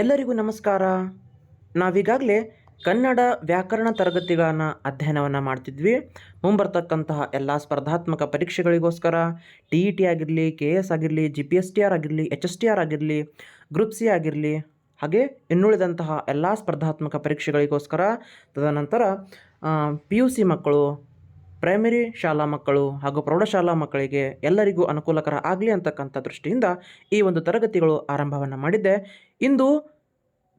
ಎಲ್ಲರಿಗೂ ನಮಸ್ಕಾರ. ನಾವೀಗಾಗಲೇ ಕನ್ನಡ ವ್ಯಾಕರಣ ತರಗತಿಗಳನ್ನು ಅಧ್ಯಯನವನ್ನು ಮಾಡ್ತಿದ್ವಿ. ಮುಂಬರ್ತಕ್ಕಂತಹ ಎಲ್ಲ ಸ್ಪರ್ಧಾತ್ಮಕ ಪರೀಕ್ಷೆಗಳಿಗೋಸ್ಕರ ಟಿ ಇ ಟಿ ಆಗಿರಲಿ, ಕೆ ಎಸ್ ಆಗಿರಲಿ, G P S T R ಆಗಿರಲಿ, ಎಚ್ ಎಸ್ ಟಿ ಆರ್ ಆಗಿರಲಿ, ಗ್ರೂಪ್ ಸಿ ಆಗಿರಲಿ, ಹಾಗೆ ಇನ್ನುಳಿದಂತಹ ಎಲ್ಲ ಸ್ಪರ್ಧಾತ್ಮಕ ಪರೀಕ್ಷೆಗಳಿಗೋಸ್ಕರ ತದನಂತರ ಪಿ ಯು ಸಿ ಮಕ್ಕಳು ಪ್ರೈಮರಿ ಶಾಲಾ ಮಕ್ಕಳು ಹಾಗೂ ಪ್ರೌಢಶಾಲಾ ಮಕ್ಕಳಿಗೆ ಎಲ್ಲರಿಗೂ ಅನುಕೂಲಕರ ಆಗಲಿ ಅಂತಕ್ಕಂಥ ದೃಷ್ಟಿಯಿಂದ ಈ ಒಂದು ತರಗತಿಗಳು ಆರಂಭವನ್ನು ಮಾಡಿದ್ದೆ. ಇಂದು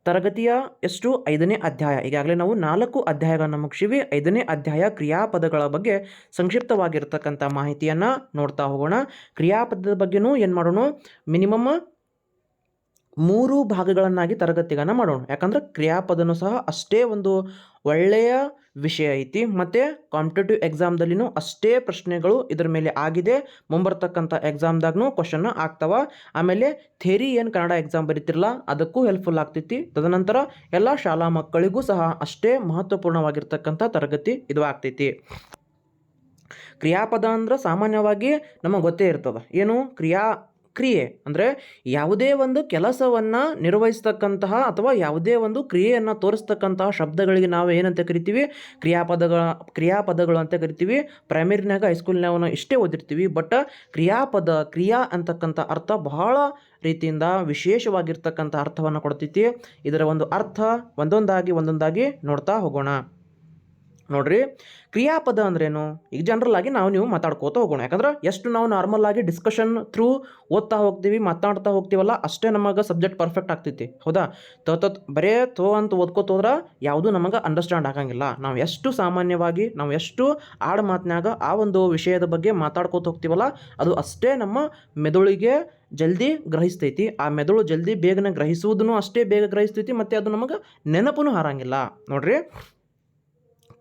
ತರಗತಿಯ ಎಷ್ಟು? ಐದನೇ ಅಧ್ಯಾಯ. ಈಗಾಗಲೇ ನಾವು ನಾಲ್ಕು ಅಧ್ಯಾಯಗಳನ್ನು ಮುಗಿಸಿವಿ. ಐದನೇ ಅಧ್ಯಾಯ ಕ್ರಿಯಾಪದಗಳ ಬಗ್ಗೆ ಸಂಕ್ಷಿಪ್ತವಾಗಿರ್ತಕ್ಕಂಥ ಮಾಹಿತಿಯನ್ನು ನೋಡ್ತಾ ಹೋಗೋಣ. ಕ್ರಿಯಾಪದದ ಬಗ್ಗೆನೂ ಏನು ಮಾಡೋಣ? ಮಿನಿಮಮ್ ಮೂರು ಭಾಗಗಳನ್ನಾಗಿ ತರಗತಿಗಳನ್ನು ಮಾಡೋಣ. ಯಾಕಂದ್ರೆ ಕ್ರಿಯಾಪದನೂ ಸಹ ಅಷ್ಟೇ ಒಂದು ಒಳ್ಳೆಯ ವಿಷಯ ಐತಿ. ಮತ್ತು ಕಾಂಪಿಟೇಟಿವ್ ಎಕ್ಸಾಮ್ದಲ್ಲಿನೂ ಅಷ್ಟೇ ಪ್ರಶ್ನೆಗಳು ಇದರ ಮೇಲೆ ಆಗಿದೆ. ಮುಂಬರ್ತಕ್ಕಂಥ ಎಕ್ಸಾಮ್ದಾಗೂ ಕ್ವಶನ್ ಆಗ್ತಾವ. ಆಮೇಲೆ ಥೇರಿ ಏನು ಕನ್ನಡ ಎಕ್ಸಾಮ್ ಬರೀತಿರಲ್ಲ ಅದಕ್ಕೂ ಹೆಲ್ಪ್ಫುಲ್ ಆಗ್ತೈತಿ. ತದನಂತರ ಎಲ್ಲ ಶಾಲಾ ಮಕ್ಕಳಿಗೂ ಸಹ ಅಷ್ಟೇ ಮಹತ್ವಪೂರ್ಣವಾಗಿರ್ತಕ್ಕಂಥ ತರಗತಿ ಇದು ಆಗ್ತೈತಿ. ಕ್ರಿಯಾಪದ ಅಂದ್ರೆ ಸಾಮಾನ್ಯವಾಗಿ ನಮಗೆ ಗೊತ್ತೇ ಇರ್ತದೆ. ಏನು? ಕ್ರಿಯಾ ಕ್ರಿಯೆ ಅಂದರೆ ಯಾವುದೇ ಒಂದು ಕೆಲಸವನ್ನು ನಿರ್ವಹಿಸ್ತಕ್ಕಂತಹ ಅಥವಾ ಯಾವುದೇ ಒಂದು ಕ್ರಿಯೆಯನ್ನು ತೋರಿಸ್ತಕ್ಕಂತಹ ಶಬ್ದಗಳಿಗೆ ನಾವು ಏನಂತ ಕರಿತೀವಿ? ಕ್ರಿಯಾಪದಗಳ, ಕ್ರಿಯಾಪದಗಳು ಅಂತ ಕರಿತೀವಿ. ಪ್ರೈಮರಿನಾಗ ಹೈಸ್ಕೂಲ್ನಾಗ ಇಷ್ಟೇ ಓದಿರ್ತೀವಿ. ಬಟ್ ಕ್ರಿಯಾಪದ, ಕ್ರಿಯಾ ಅಂತಕ್ಕಂಥ ಅರ್ಥ ಬಹಳ ರೀತಿಯಿಂದ ವಿಶೇಷವಾಗಿರ್ತಕ್ಕಂಥ ಅರ್ಥವನ್ನು ಕೊಡ್ತೈತಿ. ಇದರ ಒಂದು ಅರ್ಥ ಒಂದೊಂದಾಗಿ ಒಂದೊಂದಾಗಿ ನೋಡ್ತಾ ಹೋಗೋಣ. ನೋಡ್ರಿ, ಕ್ರಿಯಾಪದ ಅಂದ್ರೇನು? ಈಗ ಜನರಲ್ ಆಗಿ ನಾವು ನೀವು ಮಾತಾಡ್ಕೋತ ಹೋಗೋಣ. ಯಾಕಂದ್ರೆ ಎಷ್ಟು ನಾವು ನಾರ್ಮಲ್ ಆಗಿ ಡಿಸ್ಕಷನ್ ಥ್ರೂ ಓದ್ತಾ ಹೋಗ್ತೀವಿ, ಮಾತಾಡ್ತಾ ಹೋಗ್ತೀವಲ್ಲ, ಅಷ್ಟೇ ನಮಗೆ ಸಬ್ಜೆಕ್ಟ್ ಪರ್ಫೆಕ್ಟ್ ಆಗ್ತೈತಿ. ಹೌದಾ? ತತ್ ಬರೇ ತೋ ಅಂತ ಓದ್ಕೋತ ಹೋದ್ರೆ ಯಾವುದೂ ನಮಗೆ ಅಂಡರ್ಸ್ಟ್ಯಾಂಡ್ ಆಗಂಗಿಲ್ಲ. ನಾವು ಎಷ್ಟು ಸಾಮಾನ್ಯವಾಗಿ, ನಾವು ಎಷ್ಟು ಆಡ ಮಾತಿನಾಗ ಆ ಒಂದು ವಿಷಯದ ಬಗ್ಗೆ ಮಾತಾಡ್ಕೋತ ಹೋಗ್ತೀವಲ್ಲ, ಅದು ಅಷ್ಟೇ ನಮ್ಮ ಮೆದುಳಿಗೆ ಜಲ್ದಿ ಗ್ರಹಿಸ್ತೈತಿ. ಆ ಮೆದುಳು ಜಲ್ದಿ ಬೇಗನೆ ಗ್ರಹಿಸುವುದನ್ನು ಅಷ್ಟೇ ಬೇಗ ಗ್ರಹಿಸ್ತೈತಿ, ಮತ್ತು ಅದು ನಮಗೆ ನೆನಪು ಹಾರಂಗಿಲ್ಲ. ನೋಡ್ರಿ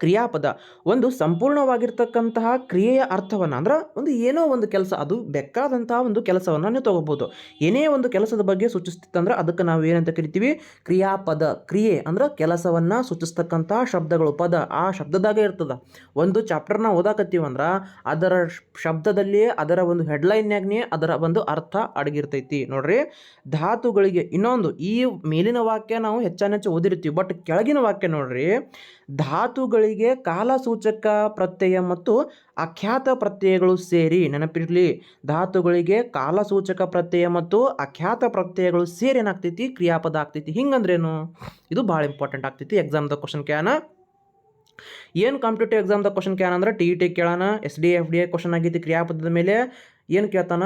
ಕ್ರಿಯಾಪದ ಒಂದು ಸಂಪೂರ್ಣವಾಗಿರ್ತಕ್ಕಂತಹ ಕ್ರಿಯೆಯ ಅರ್ಥವನ್ನು ಅಂದ್ರೆ ಒಂದು ಏನೋ ಒಂದು ಕೆಲಸ, ಅದು ಬೆಕ್ಕಾದಂತಹ ಒಂದು ಕೆಲಸವನ್ನು ನೀವು ತಗೋಬೋದು. ಏನೇ ಒಂದು ಕೆಲಸದ ಬಗ್ಗೆ ಸೂಚಿಸ್ತಿತ್ತಂದ್ರೆ ಅದಕ್ಕೆ ನಾವು ಏನಂತ ಕರಿತೀವಿ? ಕ್ರಿಯಾಪದ ಕ್ರಿಯೆ ಅಂದ್ರೆ ಕೆಲಸವನ್ನು ಸೂಚಿಸ್ತಕ್ಕಂತಹ ಶಬ್ದಗಳು, ಪದ ಆ ಶಬ್ದದಾಗೆ ಇರ್ತದೆ. ಒಂದು ಚಾಪ್ಟರ್ನ ಓದಾಕತ್ತೀವಂದ್ರೆ ಅದರ ಶಬ್ದದಲ್ಲಿಯೇ ಅದರ ಒಂದು ಹೆಡ್ಲೈನ್ಯಾಗನೇ ಅದರ ಒಂದು ಅರ್ಥ ಅಡಗಿರ್ತೈತಿ. ನೋಡ್ರಿ, ಧಾತುಗಳಿಗೆ ಇನ್ನೊಂದು ಈ ಮೇಲಿನ ವಾಕ್ಯ ನಾವು ಹೆಚ್ಚಾನೆಚ್ಚು ಓದಿರ್ತೀವಿ, ಬಟ್ ಕೆಳಗಿನ ವಾಕ್ಯ ನೋಡ್ರಿ ಧಾತುಗಳಿಗೆ ಕಾಲಸೂಚಕ ಪ್ರತ್ಯಯ ಮತ್ತು ಅಖ್ಯಾತ ಪ್ರತ್ಯಯಗಳು ಸೇರಿ ನೆನಪಿರಲಿ. ಧಾತುಗಳಿಗೆ ಕಾಲಸೂಚಕ ಪ್ರತ್ಯಯ ಮತ್ತು ಅಖ್ಯಾತ ಪ್ರತ್ಯಯಗಳು ಸೇರಿ ಏನಾಗ್ತೈತಿ? ಕ್ರಿಯಾಪದ ಆಗ್ತೈತಿ. ಹಿಂಗಂದ್ರೇನು? ಇದು ಭಾಳ ಇಂಪಾರ್ಟೆಂಟ್ ಆಗ್ತೈತಿ ಎಕ್ಸಾಮ್ದ ಕ್ವಶನ್ ಕ್ಯಾನ ಏನು ಕಾಂಪಿಟೇಟಿವ್ ಎಕ್ಸಾಮ್ದ ಕ್ವಶನ್ ಕ್ಯಾನ್ ಅಂದ್ರೆ ಟಿ ಇ ಟಿ ಕೇಳೋಣ S D F D A question ಆಗೈತಿ ಕ್ರಿಯಾಪದದ ಮೇಲೆ ಏನು ಕೇಳ್ತಾನ?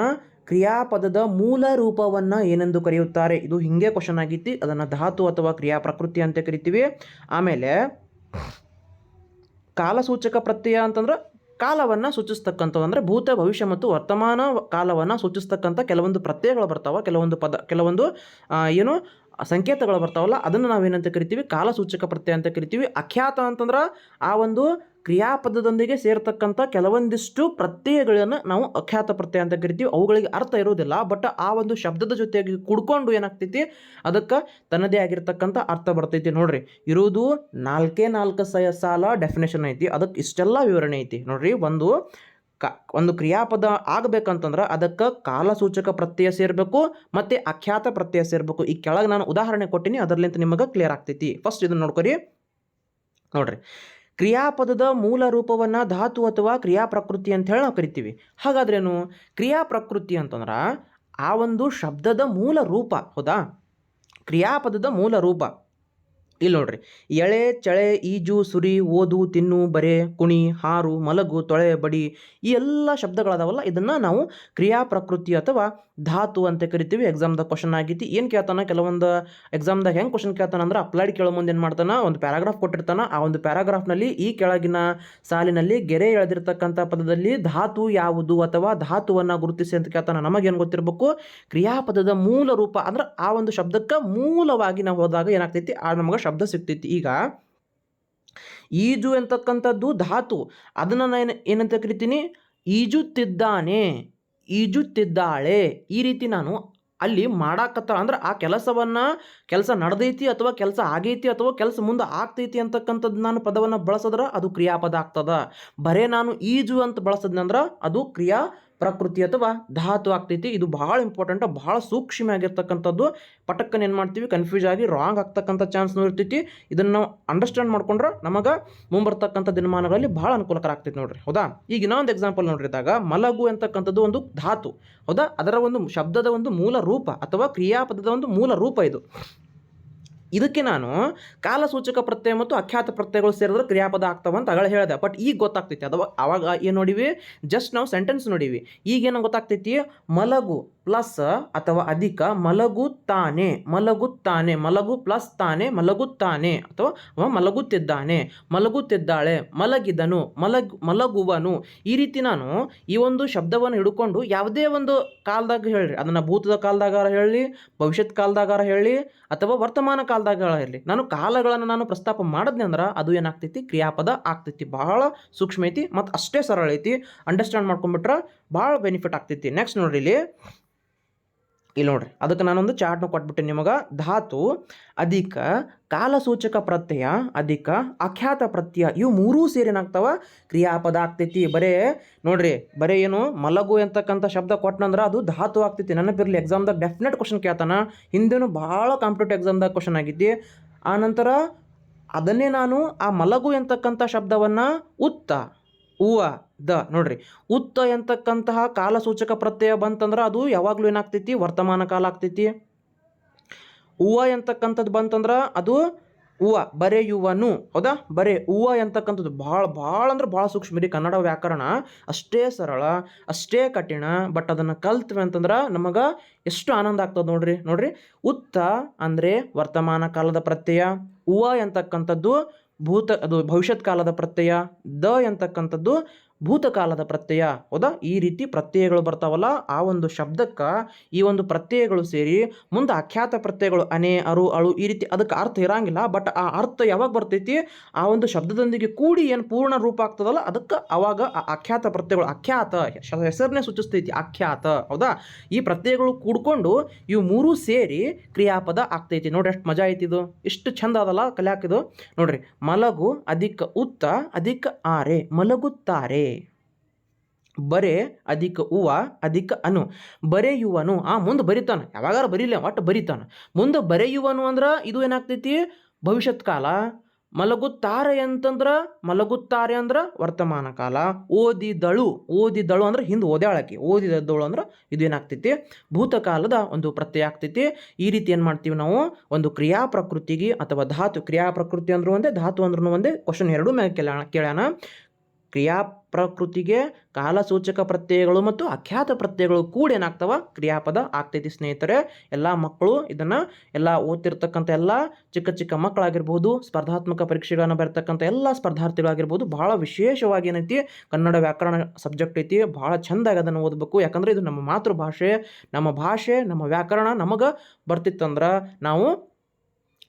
ಕ್ರಿಯಾಪದದ ಮೂಲ ರೂಪವನ್ನು ಏನೆಂದು ಕರೆಯುತ್ತಾರೆ? ಇದು ಹಿಂಗೆ ಕ್ವಶನ್ ಆಗೈತಿ. ಅದನ್ನು ಧಾತು ಅಥವಾ ಕ್ರಿಯಾ ಪ್ರಕೃತಿ ಅಂತ ಕರಿತೀವಿ. ಆಮೇಲೆ ಕಾಲಸೂಚಕ ಪ್ರತ್ಯಯ ಅಂತಂದ್ರೆ ಕಾಲವನ್ನು ಸೂಚಿಸ್ತಕ್ಕಂಥವು ಅಂದರೆ ಭೂತ, ಭವಿಷ್ಯ ಮತ್ತು ವರ್ತಮಾನ ಕಾಲವನ್ನು ಸೂಚಿಸ್ತಕ್ಕಂಥ ಕೆಲವೊಂದು ಪ್ರತ್ಯಯಗಳು ಬರ್ತಾವೆ. ಕೆಲವೊಂದು ಪದ, ಕೆಲವೊಂದು ಏನು, ಸಂಕೇತಗಳು ಬರ್ತಾವಲ್ಲ, ಅದನ್ನು ನಾವೇನಂತ ಕರಿತೀವಿ? ಕಾಲಸೂಚಕ ಪ್ರತ್ಯಯ ಅಂತ ಕರಿತೀವಿ. ಅಖ್ಯಾತ ಅಂತಂದ್ರೆ ಆ ಒಂದು ಕ್ರಿಯಾಪದದೊಂದಿಗೆ ಸೇರ್ತಕ್ಕಂಥ ಕೆಲವೊಂದಿಷ್ಟು ಪ್ರತ್ಯಯಗಳನ್ನು ನಾವು ಅಖ್ಯಾತ ಪ್ರತ್ಯಯ ಅಂತ ಕರಿತೀವಿ. ಅವುಗಳಿಗೆ ಅರ್ಥ ಇರೋದಿಲ್ಲ. ಬಟ್ ಆ ಒಂದು ಶಬ್ದದ ಜೊತೆಗೆ ಕುಡ್ಕೊಂಡು ಏನಾಗ್ತೈತಿ? ಅದಕ್ಕೆ ತನ್ನದೇ ಆಗಿರ್ತಕ್ಕಂಥ ಅರ್ಥ ಬರ್ತೈತಿ ನೋಡ್ರಿ. ಇರುವುದು ನಾಲ್ಕೇ ನಾಲ್ಕು ಸಯ ಸಾಲ ಡೆಫಿನೇಷನ್ ಐತಿ. ಅದಕ್ಕೆ ಇಷ್ಟೆಲ್ಲ ವಿವರಣೆ ಐತಿ ನೋಡ್ರಿ. ಒಂದು ಕ, ಒಂದು ಕ್ರಿಯಾಪದ ಆಗಬೇಕಂತಂದ್ರೆ ಅದಕ್ಕೆ ಕಾಲಸೂಚಕ ಪ್ರತ್ಯಯ ಸೇರಬೇಕು ಮತ್ತು ಅಖ್ಯಾತ ಪ್ರತ್ಯಯ ಸೇರಬೇಕು. ಈ ಕೆಳಗೆ ನಾನು ಉದಾಹರಣೆ ಕೊಟ್ಟಿನಿ. ಅದರ್ಲಿಂತ ನಿಮಗೆ ಕ್ಲಿಯರ್ ಆಗ್ತೈತಿ. ಫಸ್ಟ್ ಇದನ್ನು ನೋಡ್ಕೊರಿ. ನೋಡ್ರಿ. ಕ್ರಿಯಾಪದದ ಮೂಲ ರೂಪವನ್ನು ಧಾತು ಅಥವಾ ಕ್ರಿಯಾ ಪ್ರಕೃತಿ ಅಂತ ಹೇಳಿ ನಾವು ಕರಿತೀವಿ. ಹಾಗಾದ್ರೇನು ಕ್ರಿಯಾ ಪ್ರಕೃತಿ ಅಂತಂದ್ರೆ ಆ ಒಂದು ಶಬ್ದದ ಮೂಲ ರೂಪ, ಹೌದಾ? ಕ್ರಿಯಾಪದದ ಮೂಲ ರೂಪ. ಇಲ್ಲಿ ನೋಡ್ರಿ. ಎಳೆ, ಚಳೆ, ಈಜು, ಸುರಿ, ಓದು, ತಿನ್ನು, ಬರೆ, ಕುಣಿ, ಹಾರು, ಮಲಗು, ತೊಳೆ, ಬಡಿ ಈ ಎಲ್ಲ ಶಬ್ದಗಳದಾವಲ್ಲ. ಇದನ್ನು ನಾವು ಕ್ರಿಯಾ ಪ್ರಕೃತಿ ಅಥವಾ ಧಾತು ಅಂತ ಕರಿತೀವಿ. ಎಕ್ಸಾಮ್ದಾಗ ಕ್ವಶನ್ ಆಗೈತಿ. ಏನು ಕೇಳ್ತಾನೆ? ಕೆಲವೊಂದು ಎಕ್ಸಾಮ್ದಾಗ ಹೆಂಗೆ ಕ್ವಶನ್ ಕೇಳ್ತಾನ ಅಂದ್ರೆ ಅಪ್ಲೈಡ್ ಕೇಳೋ ಮುಂದೆ ಏನು ಮಾಡ್ತಾನೆ? ಒಂದು ಪ್ಯಾರಾಗ್ರಾಫ್ ಕೊಟ್ಟಿರ್ತಾನ. ಆ ಒಂದು ಪ್ಯಾರಾಗ್ರಾಫ್ನಲ್ಲಿ ಈ ಕೆಳಗಿನ ಸಾಲಿನಲ್ಲಿ ಗೆರೆ ಎಳೆದಿರ್ತಕ್ಕಂಥ ಪದದಲ್ಲಿ ಧಾತು ಯಾವುದು ಅಥವಾ ಧಾತುವನ್ನು ಗುರುತಿಸಿ ಅಂತ ಕೇಳ್ತಾನ. ನಮಗೇನು ಗೊತ್ತಿರಬೇಕು? ಕ್ರಿಯಾಪದದ ಮೂಲ ರೂಪ ಅಂದ್ರೆ ಆ ಒಂದು ಶಬ್ದಕ್ಕೆ ಮೂಲವಾಗಿ ನಾವು ಹೋದಾಗ ಏನಾಗ್ತೈತಿ? ಆ ನಮಗೆ ಶಬ್ದ ಸಿಗ್ತೈತಿ. ಈಗ ಈಜು ಅಂತಕ್ಕಂಥದ್ದು ಧಾತು. ಅದನ್ನು ನಾನು ಏನಂತ ಕರಿತೀನಿ? ಈಜುತ್ತಿದ್ದಾನೆ. ಈಜುತ್ತಿದ್ದಾಳೆ. ಈ ರೀತಿ ನಾನು ಅಲ್ಲಿ ಮಾಡಾಕತ್ತ ಅಂದ್ರೆ ಆ ಕೆಲಸವನ್ನು ಕೆಲಸ ನಡೆದೈತಿ ಅಥವಾ ಕೆಲಸ ಆಗೈತಿ ಅಥವಾ ಕೆಲಸ ಮುಂದೆ ಆಗ್ತೈತಿ ಅಂತಕ್ಕಂಥದ್ದು ನಾನು ಪದವನ್ನು ಬಳಸಿದ್ರೆ ಅದು ಕ್ರಿಯಾಪದ ಆಗ್ತದ. ಬರೇ ನಾನು ಈಜು ಅಂತ ಬಳಸದ್ನಂದ್ರೆ ಅದು ಕ್ರಿಯಾ ಪ್ರಕೃತಿ ಅಥವಾ ಧಾತು ಆಗ್ತೈತಿ. ಇದು ಭಾಳ ಇಂಪಾರ್ಟೆಂಟ್ ಭಾಳ ಸೂಕ್ಷ್ಮ ಆಗಿರ್ತಕ್ಕಂಥದ್ದು ಪಟಕ್ಕನ್ನು ಏನು ಮಾಡ್ತೀವಿ? ಕನ್ಫ್ಯೂಸ್ ಆಗಿ ರಾಂಗ್ ಆಗ್ತಕ್ಕಂಥ ಚಾನ್ಸ್ನೂ ಇರ್ತೈತಿ. ಇದನ್ನು ನಾವು ಅಂಡರ್ಸ್ಟ್ಯಾಂಡ್ ಮಾಡ್ಕೊಂಡ್ರೆ ನಮಗೆ ಮುಂಬರ್ತಕ್ಕಂಥ ದಿನಮಾನಗಳಲ್ಲಿ ಭಾಳ ಅನುಕೂಲಕರ ಆಗ್ತೈತಿ ನೋಡ್ರಿ. ಹೌದಾ? ಈಗ ಇನ್ನೊಂದು ಎಕ್ಸಾಂಪಲ್ ನೋಡಿದಾಗ ಮಲಗು ಅಂತಕ್ಕಂಥದ್ದು ಒಂದು ಧಾತು. ಹೌದಾ? ಅದರ ಒಂದು ಶಬ್ದದ ಒಂದು ಮೂಲ ರೂಪ ಅಥವಾ ಕ್ರಿಯಾಪದದ ಒಂದು ಮೂಲ ರೂಪ ಇದು. ಇದಕ್ಕೆ ನಾನು ಕಾಲಸೂಚಕ ಪ್ರತ್ಯಯ ಮತ್ತು ಅಖ್ಯಾತ ಪ್ರತ್ಯಯಗಳು ಸೇರಿದ್ರೆ ಕ್ರಿಯಾಪದ ಆಗ್ತಾವ ಅಂತ ಅಗಳ ಹೇಳಿದೆ. ಬಟ್ ಈಗ ಗೊತ್ತಾಗ್ತೈತಿ. ಅಥವಾ ಅವಾಗ ಏನು ನೋಡಿವಿ? ಜಸ್ಟ್ ನಾವು ಸೆಂಟೆನ್ಸ್ ನೋಡಿವಿ. ಈಗೇನು ಗೊತ್ತಾಗ್ತೈತಿ? ಮಲಗು ಪ್ಲಸ್ ಅಥವಾ ಅಧಿಕ ಮಲಗುತ್ತಾನೆ ಮಲಗುತ್ತಾನೆ, ಮಲಗು ಪ್ಲಸ್ ತಾನೆ, ಮಲಗುತ್ತಾನೆ ಅಥವಾ ಮಲಗುತ್ತಿದ್ದಾನೆ, ಮಲಗುತ್ತಿದ್ದಾಳೆ, ಮಲಗಿದನು, ಮಲಗ್, ಮಲಗುವನು. ಈ ರೀತಿ ನಾನು ಈ ಒಂದು ಶಬ್ದವನ್ನು ಹಿಡ್ಕೊಂಡು ಯಾವುದೇ ಒಂದು ಕಾಲದಾಗ ಹೇಳ್ರಿ. ಅದನ್ನು ಭೂತದ ಕಾಲದಾಗಾರ ಹೇಳಿ ಭವಿಷ್ಯದ ಕಾಲದಾಗಾರ ಹೇಳಿ ಅಥವಾ ವರ್ತಮಾನ ಕಾಲದಾಗ ಇರಲಿ. ನಾನು ಕಾಲಗಳನ್ನು ನಾನು ಪ್ರಸ್ತಾಪ ಮಾಡಿದ್ನಿ ಅಂದ್ರೆ ಅದು ಏನಾಗ್ತೈತಿ? ಕ್ರಿಯಾಪದ ಆಗ್ತೈತಿ. ಬಹಳ ಸೂಕ್ಷ್ಮ ಐತಿ ಮತ್ತು ಅಷ್ಟೇ ಸರಳ ಐತಿ. ಅಂಡರ್ಸ್ಟ್ಯಾಂಡ್ ಮಾಡ್ಕೊಂಡ್ಬಿಟ್ರೆ ಭಾಳ ಬೆನಿಫಿಟ್ ಆಗ್ತೈತಿ. ನೆಕ್ಸ್ಟ್ ನೋಡ್ರಿ ಇಲ್ಲಿ. ಇಲ್ಲಿ ನೋಡ್ರಿ, ಅದಕ್ಕೆ ನಾನೊಂದು ಚಾರ್ಟ್ನ ಕೊಟ್ಬಿಟ್ಟೆ ನಿಮಗೆ. ಧಾತು, ಅಧಿಕ, ಕಾಲಸೂಚಕ ಪ್ರತ್ಯಯ, ಅಧಿಕ ಅಖ್ಯಾತ ಪ್ರತ್ಯಯ, ಇವು ಮೂರೂ ಸೇರಿ ಏನಾಗ್ತಾವ? ಕ್ರಿಯಾಪದ ಆಗ್ತೈತಿ. ಬರೇ, ನೋಡ್ರಿ, ಬರೇ ಏನು? ಮಲಗು ಅಂತಕ್ಕಂಥ ಶಬ್ದ ಕೊಟ್ಟನಂದ್ರೆ ಅದು ಧಾತು ಆಗ್ತೈತಿ. ನೆನಪಿರಲಿ ಎಕ್ಸಾಮ್ದಾಗ ಡೆಫಿನೆಟ್ ಕ್ವಶನ್ ಕೇಳ್ತಾನ. ಹಿಂದೆನೂ ಭಾಳ ಕಾಂಪಿಟೇಟಿವ್ ಎಕ್ಸಾಮ್ದಾಗ ಕ್ವಶನ್ ಆಗೈತಿ ಆನಂತರ ಅದನ್ನೇ ನಾನು ಆ ಮಲಗು ಎಂತಕ್ಕಂಥ ಶಬ್ದವನ್ನು ಉತ್ತ ಹೂವ ದ. ನೋಡ್ರಿ. ಉತ್ತ ಎಂತಕ್ಕಂತಹ ಕಾಲಸೂಚಕ ಪ್ರತ್ಯಯ ಬಂತಂದ್ರೆ ಅದು ಯಾವಾಗಲೂ ಏನಾಗ್ತೈತಿ? ವರ್ತಮಾನ ಕಾಲ ಆಗ್ತೈತಿ. ಹೂವ ಎಂತಕ್ಕಂಥದ್ದು ಬಂತಂದ್ರೆ ಅದು ಹೂವ ಬರೆಯುವನು. ಹೌದಾ? ಬರೆ ಹೂವ ಎಂತಕ್ಕಂಥದ್ದು ಭಾಳ ಭಾಳ ಅಂದ್ರೆ ಭಾಳ ಸೂಕ್ಷ್ಮ. ರೀ ಕನ್ನಡ ವ್ಯಾಕರಣ ಅಷ್ಟೇ ಸರಳ, ಅಷ್ಟೇ ಕಠಿಣ ಬಟ್ ಅದನ್ನು ಕಲ್ತ್ವಿ ಅಂತಂದ್ರೆ ನಮಗೆ ಎಷ್ಟು ಆನಂದ ಆಗ್ತದೆ ನೋಡ್ರಿ. ನೋಡ್ರಿ, ಉತ್ತ ಅಂದರೆ ವರ್ತಮಾನ ಕಾಲದ ಪ್ರತ್ಯಯ ಹೂವ ಎಂತಕ್ಕಂಥದ್ದು ಭೂತ ಅದು ಭವಿಷ್ಯತ್ ಕಾಲದ ಪ್ರತ್ಯಯ ದ ಎಂತಕ್ಕಂಥದ್ದು ಭೂತಕಾಲದ ಪ್ರತ್ಯಯ. ಹೌದಾ? ಈ ರೀತಿ ಪ್ರತ್ಯಯಗಳು ಬರ್ತಾವಲ್ಲ. ಆ ಒಂದು ಶಬ್ದಕ್ಕೆ ಈ ಒಂದು ಪ್ರತ್ಯಯಗಳು ಸೇರಿ ಮುಂದೆ ಅಖ್ಯಾತ ಪ್ರತ್ಯಯಗಳು ಅನೆ, ಅರು, ಅಳು ಈ ರೀತಿ ಅದಕ್ಕೆ ಅರ್ಥ ಇರಂಗಿಲ್ಲ. ಬಟ್ ಆ ಅರ್ಥ ಯಾವಾಗ ಬರ್ತೈತಿ? ಆ ಒಂದು ಶಬ್ದದೊಂದಿಗೆ ಕೂಡಿ ಏನು ಪೂರ್ಣ ರೂಪ ಆಗ್ತದಲ್ಲ, ಅದಕ್ಕೆ ಅವಾಗ ಆ ಅಖ್ಯಾತ ಪ್ರತ್ಯಯಗಳು ಅಖ್ಯಾತ ಶ- ಹೆಸರನ್ನೇ ಸೂಚಿಸ್ತೈತಿ, ಅಖ್ಯಾತ. ಹೌದಾ? ಈ ಪ್ರತ್ಯಯಗಳು ಕೂಡ್ಕೊಂಡು ಇವು ಮೂರೂ ಸೇರಿ ಕ್ರಿಯಾಪದ ಆಗ್ತೈತಿ. ನೋಡ್ರಿ ಎಷ್ಟು ಮಜಾ ಐತಿ ಇದು. ಇಷ್ಟು ಚಂದ ಅದಲ್ಲ ಕಲ್ಯಾಕಿದು ನೋಡ್ರಿ, ಮಲಗು ಅಧಿಕ ಉತ್ತ ಅಧಿಕ ಆರೆ, ಮಲಗುತ್ತಾರೆ. ಬರೆ ಅಧಿಕ ಹೂವ ಅಧಿಕ ಅನು. ಬರೆಯುವನು, ಆ ಮುಂದೆ ಬರಿತಾನೆ. ಯಾವಾಗಾರ ಬರೀಲ್ಲ ಒಟ್ಟು ಬರಿತಾನೆ. ಮುಂದೆ ಬರೆಯುವನು ಅಂದ್ರೆ ಇದು ಏನಾಗ್ತೈತಿ? ಭವಿಷ್ಯತ್ ಕಾಲ. ಮಲಗುತ್ತಾರೆ ಅಂತಂದ್ರೆ, ಮಲಗುತ್ತಾರೆ ಅಂದ್ರೆ ವರ್ತಮಾನ ಕಾಲ. ಓದಿದಳು ಓದಿದಳು ಅಂದ್ರೆ ಹಿಂದೆ ಓದ್ಯಾಳಕಿ. ಓದಿದಳು ಅಂದ್ರೆ ಇದು ಏನಾಗ್ತೈತಿ? ಭೂತಕಾಲದ ಒಂದು ಪ್ರತ್ಯಯ ಆಗ್ತೈತಿ. ಈ ರೀತಿ ಏನು ಮಾಡ್ತೀವಿ ನಾವು? ಒಂದು ಕ್ರಿಯಾ ಪ್ರಕೃತಿಗೆ ಅಥವಾ ಧಾತು ಕ್ರಿಯಾ ಪ್ರಕೃತಿ ಅಂದ್ರೂ ಒಂದೇ, ಧಾತು ಅಂದ್ರೂ ಒಂದೇ. ಕ್ವಶನ್ ಎರಡೂ ಮೇಲೆ ಕೇಳ ಕೇಳ್ಯಾನ. ಕ್ರಿಯಾ ಪ್ರಕೃತಿಗೆ ಕಾಲಸೂಚಕ ಪ್ರತ್ಯಯಗಳು ಮತ್ತು ಅಖ್ಯಾತ ಪ್ರತ್ಯಯಗಳು ಕೂಡ ಏನಾಗ್ತವ? ಕ್ರಿಯಾಪದ ಆಗ್ತೈತಿ ಸ್ನೇಹಿತರೆ. ಎಲ್ಲ ಮಕ್ಕಳು ಇದನ್ನು ಎಲ್ಲ ಓದ್ತಿರ್ತಕ್ಕಂಥ ಎಲ್ಲ ಚಿಕ್ಕ ಚಿಕ್ಕ ಮಕ್ಕಳಾಗಿರ್ಬೋದು, ಸ್ಪರ್ಧಾತ್ಮಕ ಪರೀಕ್ಷೆಗಳನ್ನು ಬರ್ತಕ್ಕಂಥ ಎಲ್ಲ ಸ್ಪರ್ಧಾರ್ಥಿಗಳಾಗಿರ್ಬೋದು ಭಾಳ ವಿಶೇಷವಾಗಿ ಏನೈತಿ? ಕನ್ನಡ ವ್ಯಾಕರಣ ಸಬ್ಜೆಕ್ಟ್ ಐತಿ ಭಾಳ ಚೆಂದಾಗಿ ಅದನ್ನು ಓದಬೇಕು. ಯಾಕಂದ್ರೆ ಇದು ನಮ್ಮ ಮಾತೃಭಾಷೆ, ನಮ್ಮ ಭಾಷೆ, ನಮ್ಮ ವ್ಯಾಕರಣ ನಮಗೆ ಬರ್ತಿತ್ತಂದ್ರೆ ನಾವು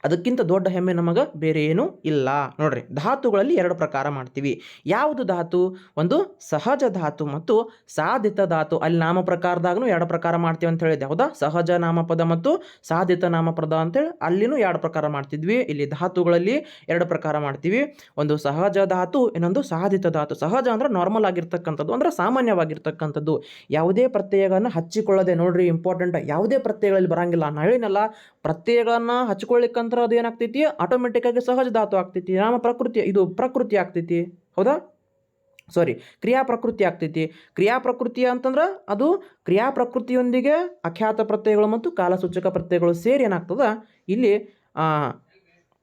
ಅದಕ್ಕಿಂತ ದೊಡ್ಡ ಹೆಮ್ಮೆ ನಮಗೆ ಬೇರೆ ಏನೂ ಇಲ್ಲ. ನೋಡ್ರಿ, ಧಾತುಗಳಲ್ಲಿ ಎರಡು ಪ್ರಕಾರ ಮಾಡ್ತೀವಿ. ಯಾವುದು ಧಾತು? ಒಂದು ಸಹಜ ಧಾತು ಮತ್ತು ಸಾಧಿತ ಧಾತು. ಅಲ್ಲಿ ನಾಮ ಪ್ರಕಾರದಾಗೂ ಎರಡು ಪ್ರಕಾರ ಮಾಡ್ತೀವಿ ಅಂತ ಹೇಳಿದೆ. ಹೌದಾ? ಸಹಜ ನಾಮಪದ ಮತ್ತು ಸಾಧಿತ ನಾಮಪದ ಅಂತೇಳಿ ಅಲ್ಲಿನೂ ಎರಡು ಪ್ರಕಾರ ಮಾಡ್ತಿದ್ವಿ. ಇಲ್ಲಿ ಧಾತುಗಳಲ್ಲಿ ಎರಡು ಪ್ರಕಾರ ಮಾಡ್ತೀವಿ. ಒಂದು ಸಹಜ ಧಾತು, ಇನ್ನೊಂದು ಸಾಧಿತ ಧಾತು. ಸಹಜ ಅಂದ್ರೆ ನಾರ್ಮಲ್ ಆಗಿರ್ತಕ್ಕಂಥದ್ದು ಅಂದ್ರೆ ಸಾಮಾನ್ಯವಾಗಿರ್ತಕ್ಕಂಥದ್ದು. ಯಾವುದೇ ಪ್ರತ್ಯಯಗಳನ್ನು ಹಚ್ಚಿಕೊಳ್ಳದೆ ನೋಡ್ರಿ ಇಂಪಾರ್ಟೆಂಟ್ ಯಾವುದೇ ಪ್ರತ್ಯಯಗಳಲ್ಲಿ ಬರಂಗಿಲ್ಲ. ನಾನು ಹೇಳಿನಲ್ಲ ಪ್ರತ್ಯಯಗಳನ್ನು ಹಚ್ಕೊಳ್ಳಿಕ್ಕಂತ ಅದು ಏನಾಗ್ತೈತಿ? ಆಟೋಮೆಟಿಕ್ ಆಗಿ ಸಹಜ ಧಾತು ಆಗ್ತೈತಿ. ನಾಮ ಪ್ರಕೃತಿ, ಇದು ಪ್ರಕೃತಿ ಆಗ್ತೈತಿ. ಹೌದಾ? ಸಾರಿ ಕ್ರಿಯಾ ಪ್ರಕೃತಿ ಆಗ್ತೈತಿ. ಕ್ರಿಯಾ ಪ್ರಕೃತಿ ಅಂತಂದ್ರೆ ಅದು ಕ್ರಿಯಾ ಪ್ರಕೃತಿಯೊಂದಿಗೆ ಅಖ್ಯಾತ ಪ್ರತ್ಯಯಗಳು ಮತ್ತು ಕಾಲಸೂಚಕ ಪ್ರತ್ಯಯಗಳು ಸೇರಿ ಏನಾಗ್ತದ? ಇಲ್ಲಿ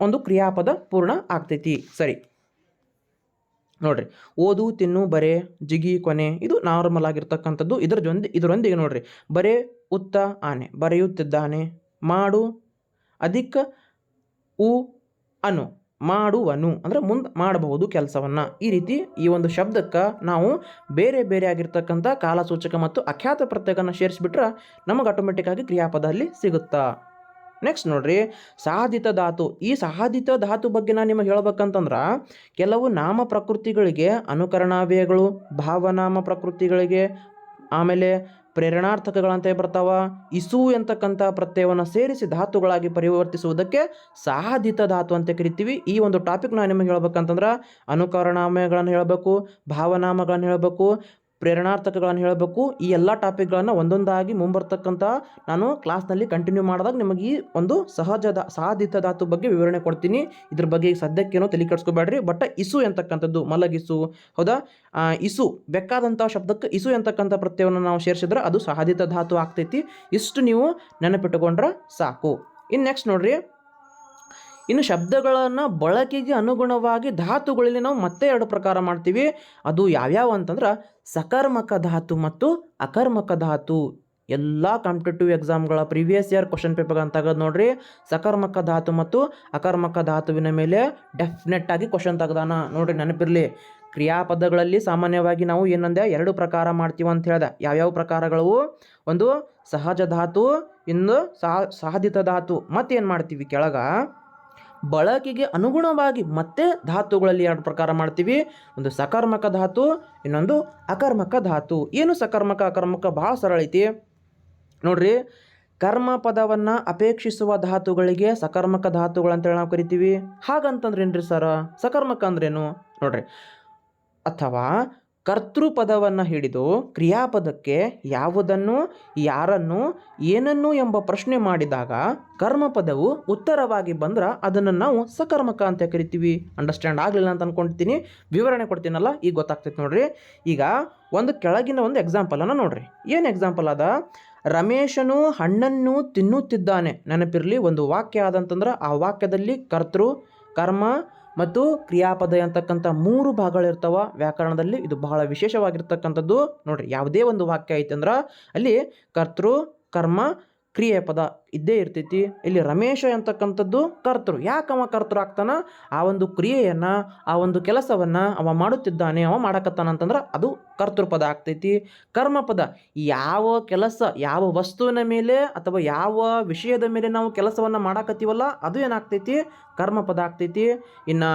ಒಂದು ಕ್ರಿಯಾಪದ ಪೂರ್ಣ ಆಗ್ತೈತಿ. ಸರಿ. ನೋಡ್ರಿ. ಓದು, ತಿನ್ನು, ಬರೆ, ಜಿಗಿ, ಕೊನೆ, ಇದು ನಾರ್ಮಲ್ ಆಗಿರ್ತಕ್ಕಂಥದ್ದು. ಇದರ ಜೊಂದಿ ಇದರೊಂದಿಗೆ ನೋಡ್ರಿ. ಬರೆ, ಉತ್ತ, ಆನೆ. ಬರೆಯುತ್ತಿದ್ದಾನೆ. ಮಾಡು. ಅಧಿಕ ಉ, ಅನು ಮಾಡುವನು. ಅಂದರೆ ಮುಂದೆ ಮಾಡಬಹುದು ಕೆಲಸವನ್ನು. ಈ ರೀತಿ ಈ ಒಂದು ಶಬ್ದಕ್ಕೆ ನಾವು ಬೇರೆ ಬೇರೆ ಆಗಿರ್ತಕ್ಕಂಥ ಕಾಲಸೂಚಕ ಮತ್ತು ಅಖ್ಯಾತ ಪ್ರತ್ಯಕನ್ನು ಸೇರಿಸಿಬಿಟ್ರೆ ನಮಗೆ ಆಟೋಮೆಟಿಕ್ಕಾಗಿ ಕ್ರಿಯಾಪದ ಅಲ್ಲಿ ಸಿಗುತ್ತಾ. ನೆಕ್ಸ್ಟ್ ನೋಡ್ರಿ, ಸಾಧಿತ ಧಾತು. ಈ ಸಾಧಿತ ಧಾತು ಬಗ್ಗೆ ನಾನು ನಿಮಗೆ ಹೇಳ್ಬೇಕಂತಂದ್ರೆ, ಕೆಲವು ನಾಮ ಪ್ರಕೃತಿಗಳಿಗೆ ಅನುಕರಣಾವ್ಯಯಗಳು, ಭಾವನಾಮ ಪ್ರಕೃತಿಗಳಿಗೆ, ಆಮೇಲೆ ಪ್ರೇರಣಾರ್ಥಕಗಳಂತೆ ಬರ್ತಾವ. ಇಸು ಎಂತಕ್ಕಂಥ ಪ್ರತ್ಯಯವನ್ನು ಸೇರಿಸಿ ಧಾತುಗಳಾಗಿ ಪರಿವರ್ತಿಸುವುದಕ್ಕೆ ಸಾಧಿತ ಧಾತು ಅಂತ ಕರಿತೀವಿ. ಈ ಒಂದು ಟಾಪಿಕ್ ನಾನು ನಿಮಗೆ ಹೇಳ್ಬೇಕಂತಂದ್ರೆ ಅನುಕರಣಾಮಯಗಳನ್ನು ಹೇಳಬೇಕು, ಭಾವನಾಮಗಳನ್ನು ಹೇಳಬೇಕು ಪ್ರೇರಣಾರ್ಥಕಗಳನ್ನು ಹೇಳಬೇಕು. ಈ ಎಲ್ಲ ಟಾಪಿಕ್ಗಳನ್ನು ಒಂದೊಂದಾಗಿ ಮುಂಬರ್ತಕ್ಕಂಥ ನಾನು ಕ್ಲಾಸ್ನಲ್ಲಿ ಕಂಟಿನ್ಯೂ ಮಾಡಿದಾಗ ನಿಮಗೆ ಈ ಒಂದು ಸಹಜದ, ಸಾಧಿತ ಧಾತು ಬಗ್ಗೆ ವಿವರಣೆ ಕೊಡ್ತೀನಿ. ಇದ್ರ ಬಗ್ಗೆ ಸದ್ಯಕ್ಕೇನೋ ತಲೆ ಕೆಡಿಸ್ಕೋಬೇಡ್ರಿ. ಬಟ್ ಇಸು ಎಂತಕ್ಕಂಥದ್ದು? ಮಲಗಿಸು. ಹೌದಾ? ಇಸು. ಬೆಕ್ಕಾದಂಥ ಶಬ್ದಕ್ಕೆ ಇಸು ಎಂತಕ್ಕಂಥ ಪ್ರತ್ಯಯವನ್ನು ನಾವು ಸೇರಿಸಿದ್ರೆ ಅದು ಸಾಧಿತ ಧಾತು ಆಗ್ತೈತಿ. ಇಷ್ಟು ನೀವು ನೆನಪಿಟ್ಟುಕೊಂಡ್ರೆ ಸಾಕು. ಇನ್ನು ನೆಕ್ಸ್ಟ್ ನೋಡ್ರಿ. ಇನ್ನು ಶಬ್ದಗಳನ್ನು ಬಳಕೆಗೆ ಅನುಗುಣವಾಗಿ ಧಾತುಗಳಲ್ಲಿ ನಾವು ಮತ್ತೆ ಎರಡು ಪ್ರಕಾರ ಮಾಡ್ತೀವಿ. ಅದು ಯಾವ್ಯಾವ ಅಂತಂದ್ರೆ ಸಕರ್ಮಕ ಧಾತು ಮತ್ತು ಅಕರ್ಮಕ ಧಾತು. ಎಲ್ಲ ಕಾಂಪಿಟೇಟಿವ್ ಎಕ್ಸಾಮ್ಗಳ ಪ್ರಿವಿಯಸ್ ಇಯರ್ ಕ್ವಶನ್ ಪೇಪರ್ ಅಂತ ತೆಗೆದು ನೋಡ್ರಿ. ಸಕರ್ಮಕ ಧಾತು ಮತ್ತು ಅಕರ್ಮಕ ಧಾತುವಿನ ಮೇಲೆ ಡೆಫಿನೆಟ್ ಆಗಿ ಕ್ವಶನ್ ತೆಗ್ದಾನ. ನೋಡ್ರಿ ನೆನಪಿರಲಿ. ಕ್ರಿಯಾಪದಗಳಲ್ಲಿ ಸಾಮಾನ್ಯವಾಗಿ ನಾವು ಏನಂದೆ? ಎರಡು ಪ್ರಕಾರ ಮಾಡ್ತೀವಿ ಅಂತ ಹೇಳ್ದೆ. ಯಾವ್ಯಾವ ಪ್ರಕಾರಗಳು ಒಂದು ಸಹಜ ಧಾತು ಇನ್ನು ಸಹ ಧಾತು. ಮತ್ತೇನು ಮಾಡ್ತೀವಿ ಕೆಳಗ? ಬಳಕೆಗೆ ಅನುಗುಣವಾಗಿ ಮತ್ತೆ ಧಾತುಗಳಲ್ಲಿ ಎರಡು ಪ್ರಕಾರ ಮಾಡ್ತೀವಿ. ಒಂದು ಸಕರ್ಮಕ ಧಾತು, ಇನ್ನೊಂದು ಅಕರ್ಮಕ ಧಾತು. ಏನು ಸಕರ್ಮಕ, ಅಕರ್ಮಕ? ಭಾಳ ಸರಳ ಐತಿ. ನೋಡ್ರಿ, ಕರ್ಮ ಪದವನ್ನು ಅಪೇಕ್ಷಿಸುವ ಧಾತುಗಳಿಗೆ ಸಕರ್ಮಕ ಧಾತುಗಳಂತೇಳಿ ನಾವು ಕರಿತೀವಿ. ಹಾಗಂತಂದ್ರೆ ಏನ್ರಿ ಸರ? ಸಕರ್ಮಕ ಅಂದ್ರೇನು? ನೋಡ್ರಿ, ಅಥವಾ ಕರ್ತೃಪದವನ್ನು ಹಿಡಿದು ಕ್ರಿಯಾಪದಕ್ಕೆ ಯಾವುದನ್ನು, ಯಾರನ್ನು, ಏನನ್ನು ಎಂಬ ಪ್ರಶ್ನೆ ಮಾಡಿದಾಗ ಕರ್ಮಪದವು ಉತ್ತರವಾಗಿ ಬಂದ್ರೆ ಅದನ್ನು ನಾವು ಸಕರ್ಮಕ ಅಂತ ಕರಿತೀವಿ. ಅಂಡರ್ಸ್ಟ್ಯಾಂಡ್ ಆಗಲಿಲ್ಲ ಅಂತ ಅನ್ಕೊಂತೀನಿ ವಿವರಣೆ ಕೊಡ್ತೀನಲ್ಲ, ಈಗ ಗೊತ್ತಾಗ್ತೈತೆ ನೋಡ್ರಿ. ಈಗ ಒಂದು ಕೆಳಗಿನ ಒಂದು ಎಕ್ಸಾಂಪಲನ್ನು ನೋಡ್ರಿ. ಏನು ಎಕ್ಸಾಂಪಲ್ ಅದ? ರಮೇಶನು ಹಣ್ಣನ್ನು ತಿನ್ನುತ್ತಿದ್ದಾನೆ. ನೆನಪಿರಲಿ, ಒಂದು ವಾಕ್ಯ ಆದಂತಂದ್ರೆ ಆ ವಾಕ್ಯದಲ್ಲಿ ಕರ್ತೃ, ಕರ್ಮ ಮತ್ತು ಕ್ರಿಯಾಪದ ಅಂತಕ್ಕಂಥ ಮೂರು ಭಾಗಗಳಿರ್ತಾವ. ವ್ಯಾಕರಣದಲ್ಲಿ ಇದು ಬಹಳ ವಿಶೇಷವಾಗಿರ್ತಕ್ಕಂಥದ್ದು. ನೋಡ್ರಿ, ಯಾವುದೇ ಒಂದು ವಾಕ್ಯ ಐತಂದ್ರೆ ಅಲ್ಲಿ ಕರ್ತೃ, ಕರ್ಮ ಕ್ರಿಯೆ ಪದ ಇದ್ದೇ ಇರ್ತೈತಿ. ಇಲ್ಲಿ ರಮೇಶ ಅಂತಕ್ಕಂಥದ್ದು ಕರ್ತೃ. ಯಾಕವ ಕರ್ತೃ ಆಗ್ತಾನ? ಆ ಒಂದು ಕ್ರಿಯೆಯನ್ನು, ಆ ಒಂದು ಕೆಲಸವನ್ನು ಅವ ಮಾಡುತ್ತಿದ್ದಾನೆ, ಅವ ಮಾಡಕತ್ತಾನ ಅಂತಂದ್ರೆ ಅದು ಕರ್ತೃಪದ ಆಗ್ತೈತಿ. ಕರ್ಮಪದ ಯಾವ ಕೆಲಸ, ಯಾವ ವಸ್ತುವಿನ ಮೇಲೆ ಅಥವಾ ಯಾವ ವಿಷಯದ ಮೇಲೆ ನಾವು ಕೆಲಸವನ್ನು ಮಾಡಕತ್ತೀವಲ್ಲ, ಅದು ಏನಾಗ್ತೈತಿ? ಕರ್ಮಪದ ಆಗ್ತೈತಿ. ಇನ್ನು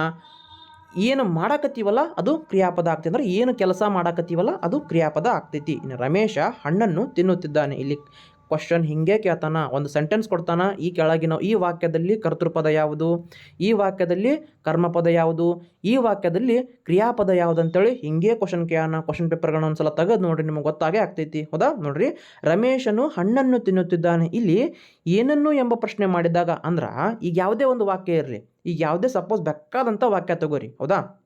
ಏನು ಮಾಡಕತ್ತೀವಲ್ಲ, ಅದು ಕ್ರಿಯಾಪದ ಆಗ್ತೈತಿ. ಅಂದ್ರೆ ಏನು ಕೆಲಸ ಮಾಡಕತ್ತೀವಲ್ಲ, ಅದು ಕ್ರಿಯಾಪದ ಆಗ್ತೈತಿ. ಇನ್ನು ರಮೇಶ ಹಣ್ಣನ್ನು ತಿನ್ನುತ್ತಿದ್ದಾನೆ. ಇಲ್ಲಿ ಕ್ವಶನ್ ಹಿಂಗೆ ಕೇಳ್ತಾನ, ಒಂದು ಸೆಂಟೆನ್ಸ್ ಕೊಡ್ತಾನ, ಈ ಕೆಳಗಿನ ಈ ವಾಕ್ಯದಲ್ಲಿ ಕರ್ತೃಪದ ಯಾವುದು, ಈ ವಾಕ್ಯದಲ್ಲಿ ಕರ್ಮಪದ ಯಾವುದು, ಈ ವಾಕ್ಯದಲ್ಲಿ ಕ್ರಿಯಾಪದ ಯಾವುದು ಅಂತೇಳಿ ಹಿಂಗೆ ಕ್ವಶನ್ ಕೇಳೋಣ ಕ್ವಶನ್ ಪೇಪರ್ಗಳನ್ನ ಒಂದ್ಸಲ ತೆಗೆದು ನೋಡ್ರಿ ನಿಮಗೆ ಗೊತ್ತಾಗೇ ಆಗ್ತೈತಿ. ಹೌದಾ? ನೋಡ್ರಿ, ರಮೇಶನು ಹಣ್ಣನ್ನು ತಿನ್ನುತ್ತಿದ್ದಾನೆ. ಇಲ್ಲಿ ಏನನ್ನು ಎಂಬ ಪ್ರಶ್ನೆ ಮಾಡಿದಾಗ ಅಂದ್ರೆ, ಈಗ ಯಾವುದೇ ಒಂದು ವಾಕ್ಯ ಇರಲಿ, ಈಗ ಯಾವುದೇ ಸಪೋಸ್ ಬೇಕಾದಂಥ ವಾಕ್ಯ ತಗೋರಿ. ಹೌದಾ?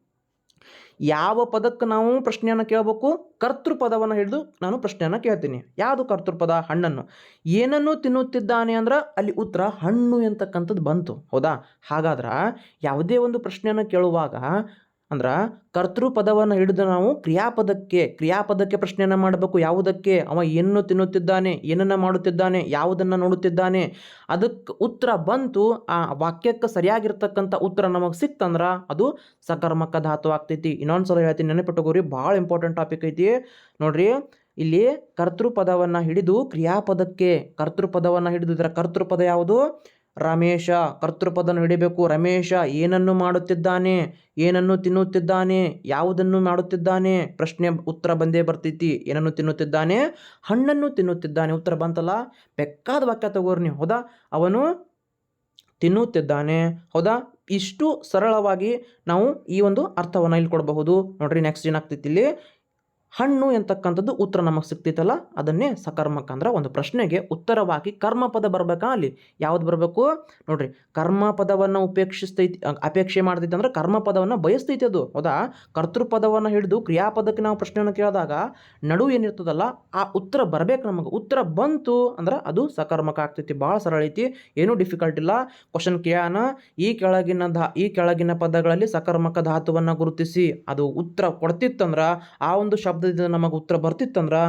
ಯಾವ ಪದಕ್ಕೆ ನಾವು ಪ್ರಶ್ನೆಯನ್ನು ಕೇಳಬೇಕು? ಕರ್ತೃಪದವನ್ನು ಹಿಡಿದು ನಾನು ಪ್ರಶ್ನೆಯನ್ನು ಕೇಳ್ತೀನಿ. ಯಾವುದು ಕರ್ತೃಪದ ಹಣ್ಣನ್ನು. ಏನನ್ನು ತಿನ್ನುತ್ತಿದ್ದಾನೆ ಅಂದ್ರೆ ಅಲ್ಲಿ ಉತ್ತರ ಹಣ್ಣು ಎಂತಕ್ಕಂಥದ್ದು ಬಂತು. ಹೌದಾ? ಹಾಗಾದ್ರೆ ಯಾವುದೇ ಒಂದು ಪ್ರಶ್ನೆಯನ್ನು ಕೇಳುವಾಗ ಅಂದ್ರೆ ಕರ್ತೃಪದವನ್ನು ಹಿಡಿದು ನಾವು ಕ್ರಿಯಾಪದಕ್ಕೆ ಕ್ರಿಯಾಪದಕ್ಕೆ ಪ್ರಶ್ನೆಯನ್ನು ಮಾಡಬೇಕು. ಯಾವುದಕ್ಕೆ? ಅವ ಏನು ತಿನ್ನುತ್ತಿದ್ದಾನೆ, ಏನನ್ನು ಮಾಡುತ್ತಿದ್ದಾನೆ, ಯಾವುದನ್ನು ನೋಡುತ್ತಿದ್ದಾನೆ? ಅದಕ್ಕೆ ಉತ್ತರ ಬಂತು, ಆ ವಾಕ್ಯಕ್ಕೆ ಸರಿಯಾಗಿರ್ತಕ್ಕಂಥ ಉತ್ತರ ನಮಗೆ ಸಿಕ್ತಂದ್ರೆ ಅದು ಸಕರ್ಮಕ ಧಾತು ಆಗ್ತೈತಿ ಇನ್ನೊಂದು ಸಲ ಹೇಳ್ತೀನಿ, ನೆನಪಿಟ್ಟುಕೋರಿ, ಭಾಳ ಇಂಪಾರ್ಟೆಂಟ್ ಟಾಪಿಕ್ ಐತಿ. ನೋಡ್ರಿ, ಇಲ್ಲಿ ಕರ್ತೃಪದವನ್ನು ಹಿಡಿದು ಕ್ರಿಯಾಪದಕ್ಕೆ ಕರ್ತೃಪದವನ್ನು ಹಿಡಿದು, ಇದರ ಕರ್ತೃಪದ ಯಾವುದು? ರಮೇಶ ಕರ್ತೃಪದನ್ನು ಹಿಡಿಬೇಕು. ರಮೇಶ, ಏನನ್ನು ಮಾಡುತ್ತಿದ್ದಾನೆ? ಏನನ್ನು ತಿನ್ನುತ್ತಿದ್ದಾನೆ? ಯಾವುದನ್ನು ಮಾಡುತ್ತಿದ್ದಾನೆ? ಪ್ರಶ್ನೆ ಉತ್ತರ ಬಂದೇ ಬರ್ತೈತಿ. ಏನನ್ನು ತಿನ್ನುತ್ತಿದ್ದಾನೆ? ಹಣ್ಣನ್ನು ತಿನ್ನುತ್ತಿದ್ದಾನೆ. ಉತ್ತರ ಬಂತಲ್ಲ? ಬೆಕ್ಕಾದ ವಾಕ್ಯ ತಗೋರಿ ನೀವು. ಹೌದಾ? ಅವನು ತಿನ್ನುತ್ತಿದ್ದಾನೆ. ಹೌದಾ? ಇಷ್ಟು ಸರಳವಾಗಿ ನಾವು ಈ ಒಂದು ಅರ್ಥವನ್ನು ಇಲ್ಲಿ ಕೊಡಬಹುದು ನೋಡ್ರಿ ನೆಕ್ಸ್ಟ್ ಏನಾಗ್ತೈತಿ ಇಲ್ಲಿ? ಹಣ್ಣು ಎಂತಕ್ಕಂಥದ್ದು ಉತ್ತರ ನಮಗೆ ಸಿಕ್ತಿತ್ತಲ್ಲ ಅದನ್ನೇ ಸಕರ್ಮಕ ಅಂದ್ರೆ ಒಂದು ಪ್ರಶ್ನೆಗೆ ಉತ್ತರವಾಗಿ ಕರ್ಮಪದ ಬರ್ಬೇಕಾ ಅಲ್ಲಿ? ಯಾವ್ದು ಬರಬೇಕು? ನೋಡ್ರಿ ಕರ್ಮಪದವನ್ನು ಉಪೇಕ್ಷಿಸ್ತೈತಿ ಅಪೇಕ್ಷೆ ಮಾಡ್ತೈತಿ ಅಂದ್ರೆ ಕರ್ಮಪದವನ್ನು ಬಯಸ್ತೈತಿ ಅದು. ಹೌದಾ? ಕರ್ತೃಪದವನ್ನು ಹಿಡಿದು ಕ್ರಿಯಾಪದಕ್ಕೆ ನಾವು ಪ್ರಶ್ನೆಯನ್ನು ಕೇಳಿದಾಗ ನಡು ಏನಿರ್ತದಲ್ಲ, ಆ ಉತ್ತರ ಬರಬೇಕು ನಮಗೆ. ಉತ್ತರ ಬಂತು ಅಂದ್ರೆ ಅದು ಸಕರ್ಮಕ ಆಗ್ತೈತಿ. ಭಾಳ ಸರಳ ಐತಿ, ಏನೂ ಡಿಫಿಕಲ್ಟ್ ಇಲ್ಲ. ಕ್ವಶನ್ ಕೇಳೋಣ ಈ ಕೆಳಗಿನ ಧಾ, ಈ ಕೆಳಗಿನ ಪದಗಳಲ್ಲಿ ಸಕರ್ಮಕ ಧಾತುವನ್ನು ಗುರುತಿಸಿ ಅದು ಉತ್ತರ ಕೊಡ್ತಿತ್ತಂದ್ರೆ ಆ ಒಂದು ಶಬ್ದದಿಂದ ನಮಗೆ ಉತ್ತರ ಬರ್ತಿತ್ತಂದ್ರೆ,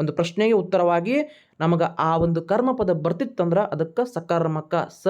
ಒಂದು ಪ್ರಶ್ನೆಗೆ ಉತ್ತರವಾಗಿ ನಮಗೆ ಆ ಒಂದು ಕರ್ಮ ಪದ ಬರ್ತಿತ್ತಂದ್ರೆ, ಅದಕ್ಕೆ ಸಕರ್ಮಕ ಸ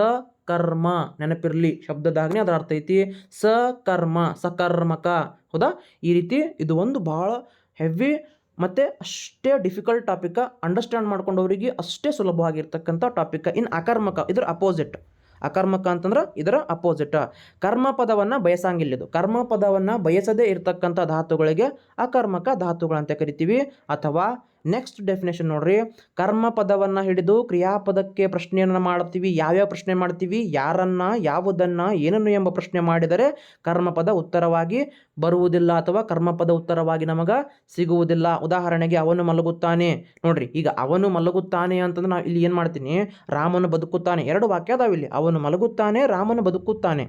ಕರ್ಮ ನೆನಪಿರಲಿ ಶಬ್ದದಾಗನೇ ಅದರ ಅರ್ಥ ಐತಿ. ಸಕರ್ಮ, ಸಕರ್ಮಕ, ಹೌದಾ? ಈ ರೀತಿ ಇದು ಒಂದು ಭಾಳ ಹೆವಿ ಮತ್ತು ಅಷ್ಟೇ ಡಿಫಿಕಲ್ಟ್ ಟಾಪಿಕ ಅಂಡರ್ಸ್ಟ್ಯಾಂಡ್ ಮಾಡ್ಕೊಂಡವರಿಗೆ ಅಷ್ಟೇ ಸುಲಭವಾಗಿರ್ತಕ್ಕಂಥ ಟಾಪಿಕ ಇನ್ ಅಕರ್ಮಕ, ಇದ್ರ ಅಪೋಸಿಟ್ ಅಕರ್ಮಕ ಅಂತಂದ್ರೆ ಇದರ ಅಪೋಸಿಟ್. ಕರ್ಮಪದವನ್ನು ಬಯಸಂಗಿಲ್ಲ ಇದು. ಕರ್ಮಪದವನ್ನು ಬಯಸದೇ ಇರತಕ್ಕಂಥ ಧಾತುಗಳಿಗೆ ಅಕರ್ಮಕ ಧಾತುಗಳಂತ ಕರಿತೀವಿ. ಅಥವಾ ನೆಕ್ಸ್ಟ್ ಡೆಫಿನೇಷನ್ ನೋಡ್ರಿ. ಕರ್ಮಪದವನ್ನು ಹಿಡಿದು ಕ್ರಿಯಾಪದಕ್ಕೆ ಪ್ರಶ್ನೆಯನ್ನು ಮಾಡ್ತೀವಿ. ಯಾವ್ಯಾವ ಪ್ರಶ್ನೆ ಮಾಡ್ತೀವಿ? ಯಾರನ್ನ, ಯಾವುದನ್ನು, ಏನನ್ನು ಎಂಬ ಪ್ರಶ್ನೆ ಮಾಡಿದರೆ ಕರ್ಮಪದ ಉತ್ತರವಾಗಿ ಬರುವುದಿಲ್ಲ ಅಥವಾ ಕರ್ಮಪದ ಉತ್ತರವಾಗಿ ನಮಗ ಸಿಗುವುದಿಲ್ಲ. ಉದಾಹರಣೆಗೆ ಅವನು ಮಲಗುತ್ತಾನೆ. ನೋಡ್ರಿ, ಈಗ ಅವನು ಮಲಗುತ್ತಾನೆ ಅಂತಂದ್ರೆ ನಾವು ಇಲ್ಲಿ ಏನು ಮಾಡ್ತೀನಿ? ರಾಮನು ಬದುಕುತ್ತಾನೆ. ಎರಡು ವಾಕ್ಯ ಅದಾವ ಇಲ್ಲಿ. ಅವನು ಮಲಗುತ್ತಾನೆ, ರಾಮನು ಬದುಕುತ್ತಾನೆ.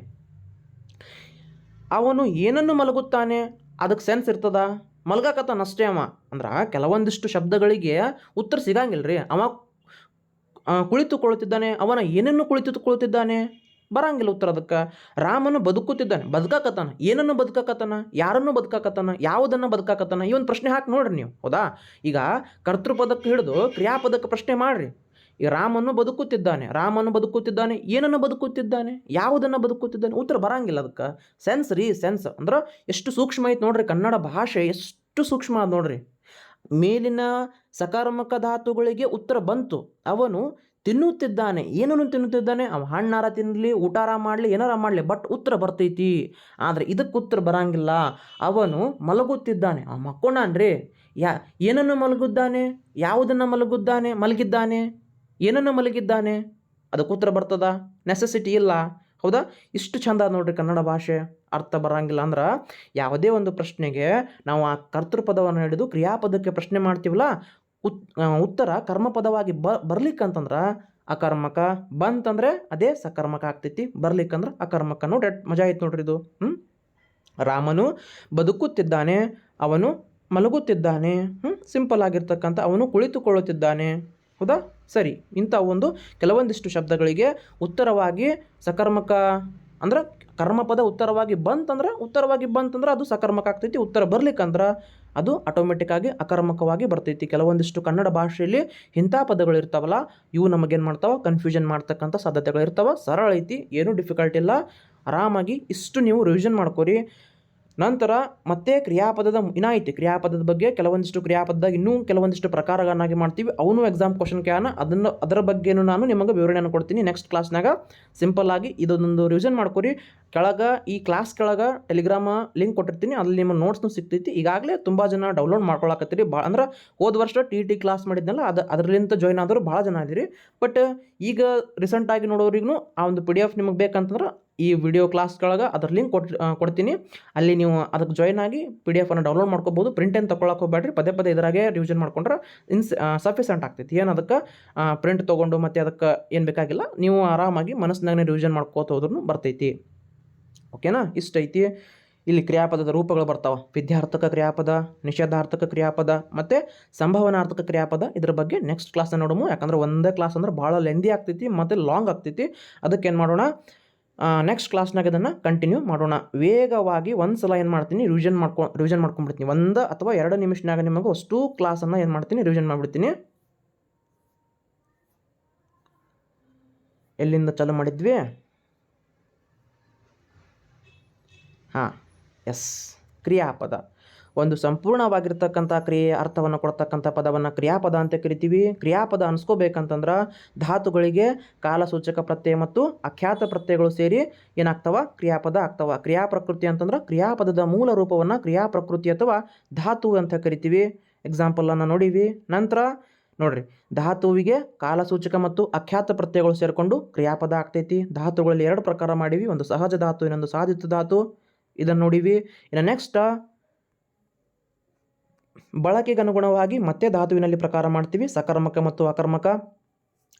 ಅವನು ಏನನ್ನು ಮಲಗುತ್ತಾನೆ? ಅದಕ್ಕೆ ಸೆನ್ಸ್ ಇರ್ತದ? ಮಲ್ಗಾಕತ್ತಾನ ಅಷ್ಟೇ ಅವ. ಅಂದ್ರೆ ಕೆಲವೊಂದಿಷ್ಟು ಶಬ್ದಗಳಿಗೆ ಉತ್ತರ ಸಿಗಂಗಿಲ್ಲ ರೀ ಅವ ಕುಳಿತುಕೊಳ್ಳುತ್ತಿದ್ದಾನೆ, ಅವನ ಏನನ್ನು ಕುಳಿತುಕೊಳ್ಳುತ್ತಿದ್ದಾನೆ, ಬರಂಗಿಲ್ಲ ಉತ್ತರ ಅದಕ್ಕೆ. ರಾಮನು ಬದುಕುತ್ತಿದ್ದಾನೆ, ಬದುಕಾಕತ್ತಾನ. ಏನನ್ನು ಬದುಕಾಕತ್ತಾನ? ಯಾರನ್ನು ಬದುಕಾಕತ್ತಾನ? ಯಾವುದನ್ನು ಬದುಕಾಕತ್ತಾನ? ಈ ಒಂದು ಪ್ರಶ್ನೆ ಹಾಕಿ ನೋಡ್ರಿ ನೀವು. ಹೌದಾ? ಈಗ ಕರ್ತೃಪದಕ್ಕೆ ಹಿಡಿದು ಕ್ರಿಯಾಪದಕ್ಕೆ ಪ್ರಶ್ನೆ ಮಾಡ್ರಿ. ಈಗ ರಾಮನು ಬದುಕುತ್ತಿದ್ದಾನೆ ರಾಮನು ಬದುಕುತ್ತಿದ್ದಾನೆ, ಏನನ್ನು ಬದುಕುತ್ತಿದ್ದಾನೆ, ಯಾವುದನ್ನು ಬದುಕುತ್ತಿದ್ದಾನೆ? ಉತ್ತರ ಬರಂಗಿಲ್ಲ ಅದಕ್ಕೆ. ಸೆನ್ಸ್ ರೀ ಸೆನ್ಸ್ ಅಂದ್ರೆ ಎಷ್ಟು ಸೂಕ್ಷ್ಮ ಐತೆ ನೋಡ್ರಿ, ಕನ್ನಡ ಭಾಷೆ ಎಷ್ಟು ಸೂಕ್ಷ್ಮ ಅದು ನೋಡ್ರಿ. ಮೇಲಿನ ಸಕಾರಾತ್ಮಕ ಧಾತುಗಳಿಗೆ ಉತ್ತರ ಬಂತು. ಅವನು ತಿನ್ನುತ್ತಿದ್ದಾನೆ. ಏನನ್ನು ತಿನ್ನುತ್ತಿದ್ದಾನೆ? ಅವ ಹಣ್ಣಾರ ತಿನ್ನಲಿ ಊಟಾರ ಮಾಡಲಿ, ಏನಾರ ಮಾಡಲಿ ಬಟ್ ಉತ್ತರ ಬರ್ತೈತಿ. ಆದರೆ ಇದಕ್ಕೆ ಉತ್ತರ ಬರಂಗಿಲ್ಲ. ಅವನು ಮಲಗುತ್ತಿದ್ದಾನೆ. ಅವ ಮಕ್ಕೊಂಡಾನ್ರಿ. ಯಾ, ಏನನ್ನು ಮಲಗುದ್ದಾನೆ? ಯಾವುದನ್ನು ಮಲಗುದ್ದಾನೆ? ಮಲಗಿದ್ದಾನೆ? ಏನನ್ನು ಮಲಗಿದ್ದಾನೆ? ಅದಕ್ಕೆ ಉತ್ತರ ಬರ್ತದ? ನೆಸೆಸಿಟಿ ಇಲ್ಲ. ಹೌದಾ? ಇಷ್ಟು ಚಂದ ನೋಡ್ರಿ ಕನ್ನಡ ಭಾಷೆ. ಅರ್ಥ ಬರಂಗಿಲ್ಲ ಅಂದ್ರೆ ಯಾವುದೇ ಒಂದು ಪ್ರಶ್ನೆಗೆ ನಾವು ಆ ಕರ್ತೃಪದವನ್ನು ಹಿಡಿದು ಕ್ರಿಯಾಪದಕ್ಕೆ ಪ್ರಶ್ನೆ ಮಾಡ್ತೀವಲ್ಲ, ಉತ್ ಉತ್ತರ ಕರ್ಮಪದವಾಗಿ ಬ, ಬರ್ಲಿಕ್ಕಂತಂದ್ರೆ ಅಕರ್ಮಕ. ಬಂತಂದ್ರೆ ಅದೇ ಸಕರ್ಮಕ ಆಗ್ತೈತಿ. ಬರ್ಲಿಕ್ಕಂದ್ರೆ ಅಕರ್ಮಕ. ನೋಡಿ ಮಜಾ ಆಯ್ತು ನೋಡ್ರಿ ಇದು. ಹ್ಞೂ ರಾಮನು ಬದುಕುತ್ತಿದ್ದಾನೆ. ಅವನು ಮಲಗುತ್ತಿದ್ದಾನೆ. ಹ್ಞೂ ಸಿಂಪಲ್ ಆಗಿರ್ತಕ್ಕಂಥ ಅವನು ಕುಳಿತುಕೊಳ್ಳುತ್ತಿದ್ದಾನೆ. ಹೌದಾ? ಸರಿ, ಇಂಥ ಒಂದು ಕೆಲವೊಂದಿಷ್ಟು ಶಬ್ದಗಳಿಗೆ ಉತ್ತರವಾಗಿ ಸಕರ್ಮಕ ಅಂದ್ರೆ ಕರ್ಮಪದ ಉತ್ತರವಾಗಿ ಬಂತಂದ್ರೆ ಉತ್ತರವಾಗಿ ಬಂತಂದ್ರೆ ಅದು ಸಕರ್ಮಕ ಆಗ್ತೈತಿ, ಉತ್ತರ ಬರ್ಲಿಕ್ಕಂದ್ರೆ ಅದು ಆಟೋಮೆಟಿಕ್ ಆಗಿ ಅಕರ್ಮಕವಾಗಿ ಬರ್ತೈತಿ. ಕೆಲವೊಂದಿಷ್ಟು ಕನ್ನಡ ಭಾಷೆಯಲ್ಲಿ ಇಂಥ ಪದಗಳು ಇರ್ತಾವಲ್ಲ, ಇವು ನಮಗೇನು ಮಾಡ್ತಾವ? ಕನ್ಫ್ಯೂಷನ್ ಮಾಡ್ತಕ್ಕಂಥ ಸಾಧ್ಯತೆಗಳು ಇರ್ತಾವ. ಸರಳ ಐತಿ, ಏನೂ ಡಿಫಿಕಲ್ಟ್ ಇಲ್ಲ. ಆರಾಮಾಗಿ ಇಷ್ಟು ನೀವು ರಿವಿಷನ್ ಮಾಡ್ಕೊರಿ. ನಂತರ ಮತ್ತೆ ಕ್ರಿಯಾಪದದ ಇನಾಯಿತಿ ಕ್ರಿಯಾಪದದ ಬಗ್ಗೆ ಕೆಲವೊಂದಿಷ್ಟು ಕ್ರಿಯಾಪದದಾಗ ಇನ್ನೂ ಕೆಲವೊಂದಿಷ್ಟು ಪ್ರಕಾರಗಳನ್ನಾಗಿ ಮಾಡ್ತೀವಿ. ಅವನು ಎಕ್ಸಾಮ್ ಕ್ವಶನ್ ಕ್ಯಾನ ಅದನ್ನು ಅದರ ಬಗ್ಗೆನೂ ನಾನು ನಿಮಗೆ ವಿವರಣೆಯನ್ನು ಕೊಡ್ತೀನಿ. ನೆಕ್ಸ್ಟ್ ಕ್ಲಾಸ್ನಾಗ ಸಿಂಪಲ್ ಆಗಿ ಇದೊಂದು ರಿವಿಷನ್ ಮಾಡ್ಕೊರಿ. ಕೆಳಗೆ ಈ ಕ್ಲಾಸ್ ಕೆಳಗೆ ಟೆಲಿಗ್ರಾಮ ಲಿಂಕ್ ಕೊಟ್ಟಿರ್ತೀನಿ. ಅಲ್ಲಿ ನಿಮ್ಮ ನೋಟ್ಸ್ನು ಸಿಗ್ತೈತಿ. ಈಗಾಗಲೇ ತುಂಬ ಜನ ಡೌನ್ಲೋಡ್ ಮಾಡ್ಕೊಳಕತ್ತೀರಿ. ಭಾಳ ಅಂದ್ರೆ ಹೋದ ವರ್ಷ ಟಿ ಟಿ ಕ್ಲಾಸ್ ಮಾಡಿದ್ನಲ್ಲ, ಅದು ಅದರಲ್ಲಿಂದ ಜಾಯ್ನ್ ಆದರೂ ಭಾಳ ಜನ ಇದ್ದೀರಿ ಬಟ್ ಈಗ ರೀಸೆಂಟಾಗಿ ನೋಡೋರಿಗೂ ಆ ಒಂದು ಪಿ ಡಿ ಎಫ್ ನಿಮಗೆ ಬೇಕಂತಂದ್ರೆ ಈ ವಿಡಿಯೋ ಕ್ಲಾಸ್ಗಳಗೆ ಅದ್ರ ಲಿಂಕ್ ಕೊಟ್ ಕೊಡ್ತೀನಿ. ಅಲ್ಲಿ ನೀವು ಅದಕ್ಕೆ ಜಾಯ್ನ್ ಆಗಿ ಪಿ ಡಿ ಎಫನ್ನು ಡೌನ್ಲೋಡ್ ಮಾಡ್ಕೋಬೋದು. ಪ್ರಿಂಟ್ ಏನು ತೊಗೊಳಕ್ಕೆ ಹೋಗ್ಬೇಡ್ರಿ. ಪದೇ ಪದೇ ಇದರಾಗೆ ರಿವಿಷನ್ ಮಾಡ್ಕೊಂಡ್ರೆ ಇನ್ಸ್ ಸಫಿಸೆಂಟ್ ಆಗ್ತೈತಿ. ಏನು ಅದಕ್ಕೆ ಪ್ರಿಂಟ್ ತೊಗೊಂಡು ಮತ್ತು ಅದಕ್ಕೆ ಏನು ಬೇಕಾಗಿಲ್ಲ. ನೀವು ಆರಾಮಾಗಿ ಮನಸ್ಸಿನಾಗನೇ ರಿವಿಷನ್ ಮಾಡ್ಕೋತ ಹೋದ್ರೂ ಬರ್ತೈತಿ. ಓಕೆನಾ? ಇಷ್ಟೈತಿ ಇಲ್ಲಿ ಕ್ರಿಯಾಪದದ ರೂಪಗಳು ಬರ್ತಾವೆ. ವಿದ್ಯಾರ್ಥಕ ಕ್ರಿಯಾಪದ, ನಿಷೇಧಾರ್ಥಕ ಕ್ರಿಯಾಪದ, ಮತ್ತು ಸಂಭವನಾರ್ಥಕ ಕ್ರಿಯಾಪದ. ಇದ್ರ ಬಗ್ಗೆ ನೆಕ್ಸ್ಟ್ ಕ್ಲಾಸ್ನ ನೋಡೋಣ ಯಾಕಂದ್ರೆ ಒಂದೇ ಕ್ಲಾಸ್ ಅಂದ್ರೆ ಭಾಳ ಲೆಂದಿ ಆಗ್ತೈತಿ, ಮತ್ತು ಲಾಂಗ್ ಆಗ್ತೈತಿ. ಅದಕ್ಕೆ ಏನು ಮಾಡೋಣ? ನೆಕ್ಸ್ಟ್ ಕ್ಲಾಸ್ನಾಗ ಅದನ್ನು ಕಂಟಿನ್ಯೂ ಮಾಡೋಣ. ವೇಗವಾಗಿ ಒಂದು ಸಲ ಏನು ಮಾಡ್ತೀನಿ ರಿವಿಷನ್ ಮಾಡ್ಕೊ ರಿವಿಷನ್ ಮಾಡ್ಕೊಂಡ್ಬಿಡ್ತೀನಿ ಒಂದು ಅಥವಾ ಎರಡು ನಿಮಿಷನಾಗ ನಿಮಗೆ ಅಷ್ಟು ಕ್ಲಾಸನ್ನು ಏನು ಮಾಡ್ತೀನಿ ರಿವಿಷನ್ ಮಾಡಿಬಿಡ್ತೀನಿ. ಎಲ್ಲಿಂದ ಚಾಲು ಮಾಡಿದ್ವಿ? ಹಾಂ, ಎಸ್. ಕ್ರಿಯಾಪದ. ಒಂದು ಸಂಪೂರ್ಣವಾಗಿರ್ತಕ್ಕಂಥ ಕ್ರಿಯೆಯ ಅರ್ಥವನ್ನು ಕೊಡ್ತಕ್ಕಂಥ ಪದವನ್ನು ಕ್ರಿಯಾಪದ ಅಂತ ಕರಿತೀವಿ. ಕ್ರಿಯಾಪದ ಅನ್ಸ್ಕೋಬೇಕಂತಂದ್ರೆ ಧಾತುಗಳಿಗೆ ಕಾಲಸೂಚಕ ಪ್ರತ್ಯಯ ಮತ್ತು ಅಖ್ಯಾತ ಪ್ರತ್ಯಯಗಳು ಸೇರಿ ಏನಾಗ್ತವ? ಕ್ರಿಯಾಪದ ಆಗ್ತವ. ಕ್ರಿಯಾ ಪ್ರಕೃತಿ ಅಂತಂದ್ರೆ ಕ್ರಿಯಾಪದದ ಮೂಲ ರೂಪವನ್ನು ಕ್ರಿಯಾ ಪ್ರಕೃತಿ ಅಥವಾ ಧಾತು ಅಂತ ಕರಿತೀವಿ. ಎಕ್ಸಾಂಪಲನ್ನು ನೋಡೀವಿ. ನಂತರ ನೋಡ್ರಿ, ಧಾತುವಿಗೆ ಕಾಲಸೂಚಕ ಮತ್ತು ಅಖ್ಯಾತ ಪ್ರತ್ಯಯಗಳು ಸೇರಿಕೊಂಡು ಕ್ರಿಯಾಪದ ಆಗ್ತೈತಿ. ಧಾತುಗಳಲ್ಲಿ ಎರಡು ಪ್ರಕಾರ ಮಾಡೀವಿ. ಒಂದು ಸಹಜ ಧಾತು, ಇನ್ನೊಂದು ಸಾಧಿತ ಧಾತು. ಇದನ್ನು ನೋಡೀವಿ. ಇನ್ನು ನೆಕ್ಸ್ಟ್ ಬಳಕೆಗೆ ಅನುಗುಣವಾಗಿ ಮತ್ತೆ ಧಾತುವಿನಲ್ಲಿ ಪ್ರಕಾರ ಮಾಡ್ತೀವಿ. ಸಕರ್ಮಕ ಮತ್ತು ಅಕರ್ಮಕ.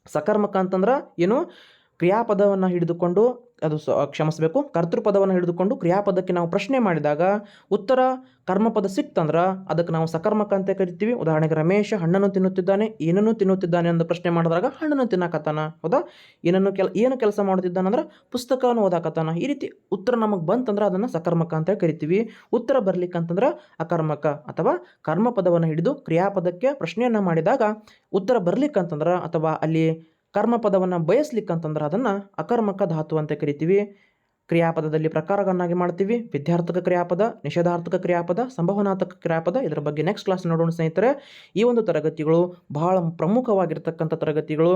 ಸಕರ್ಮಕ ಅಂತಂದ್ರೆ ಏನು? ಕ್ರಿಯಾಪದವನ್ನು ಹಿಡಿದುಕೊಂಡು ಅದು ಸ, ಕ್ಷಮಿಸಬೇಕು, ಕರ್ತೃಪದವನ್ನು ಹಿಡಿದುಕೊಂಡು ಕ್ರಿಯಾಪದಕ್ಕೆ ನಾವು ಪ್ರಶ್ನೆ ಮಾಡಿದಾಗ ಉತ್ತರ ಕರ್ಮಪದ ಸಿಕ್ತಂದ್ರೆ ಅದಕ್ಕೆ ನಾವು ಸಕರ್ಮಕ ಅಂತ ಕರಿತೀವಿ. ಉದಾಹರಣೆಗೆ ರಮೇಶ ಹಣ್ಣನ್ನು ತಿನ್ನುತ್ತಿದ್ದಾನೆ, ಏನನ್ನು ತಿನ್ನುತ್ತಿದ್ದಾನೆ ಅಂತ ಪ್ರಶ್ನೆ ಮಾಡಿದಾಗ ಹಣ್ಣನ್ನು ತಿನ್ನಕತ್ತಾನ, ಹೌದಾ? ಏನನ್ನು ಕೆಲ, ಏನು ಕೆಲಸ ಮಾಡುತ್ತಿದ್ದಾನಂದ್ರೆ ಪುಸ್ತಕವನ್ನು ಓದಾಕತ್ತಾನ. ಈ ರೀತಿ ಉತ್ತರ ನಮಗೆ ಬಂತಂದ್ರೆ ಅದನ್ನು ಸಕರ್ಮಕ ಅಂತ ಕರಿತೀವಿ. ಉತ್ತರ ಬರ್ಲಿಕ್ಕಂತಂದ್ರೆ ಅಕರ್ಮಕ ಅಥವಾ ಕರ್ಮಪದವನ್ನು ಹಿಡಿದು ಕ್ರಿಯಾಪದಕ್ಕೆ ಪ್ರಶ್ನೆಯನ್ನು ಮಾಡಿದಾಗ ಉತ್ತರ ಬರ್ಲಿಕ್ಕಂತಂದ್ರೆ ಅಥವಾ ಅಲ್ಲಿ ಕರ್ಮಪದವನ್ನು ಬಯಸ್ಲಿಕ್ಕಂತಂದ್ರೆ ಅದನ್ನು ಅಕರ್ಮಕ ಧಾತು ಅಂತ ಕರಿತೀವಿ. ಕ್ರಿಯಾಪದದಲ್ಲಿ ಪ್ರಕಾರಗಳನ್ನಾಗಿ ಮಾಡ್ತೀವಿ. ವಿದ್ಯಾರ್ಥಕ ಕ್ರಿಯಾಪದ, ನಿಷೇಧಾರ್ಥಕ ಕ್ರಿಯಾಪದ ಸಂಭವನಾತ್ಮಕ ಕ್ರಿಯಾಪದ, ಇದರ ಬಗ್ಗೆ ನೆಕ್ಸ್ಟ್ ಕ್ಲಾಸ್ ನೋಡೋಣ ಸ್ನೇಹಿತರೆ. ಈ ಒಂದು ತರಗತಿಗಳು ಬಹಳ ಪ್ರಮುಖವಾಗಿರ್ತಕ್ಕಂಥ ತರಗತಿಗಳು.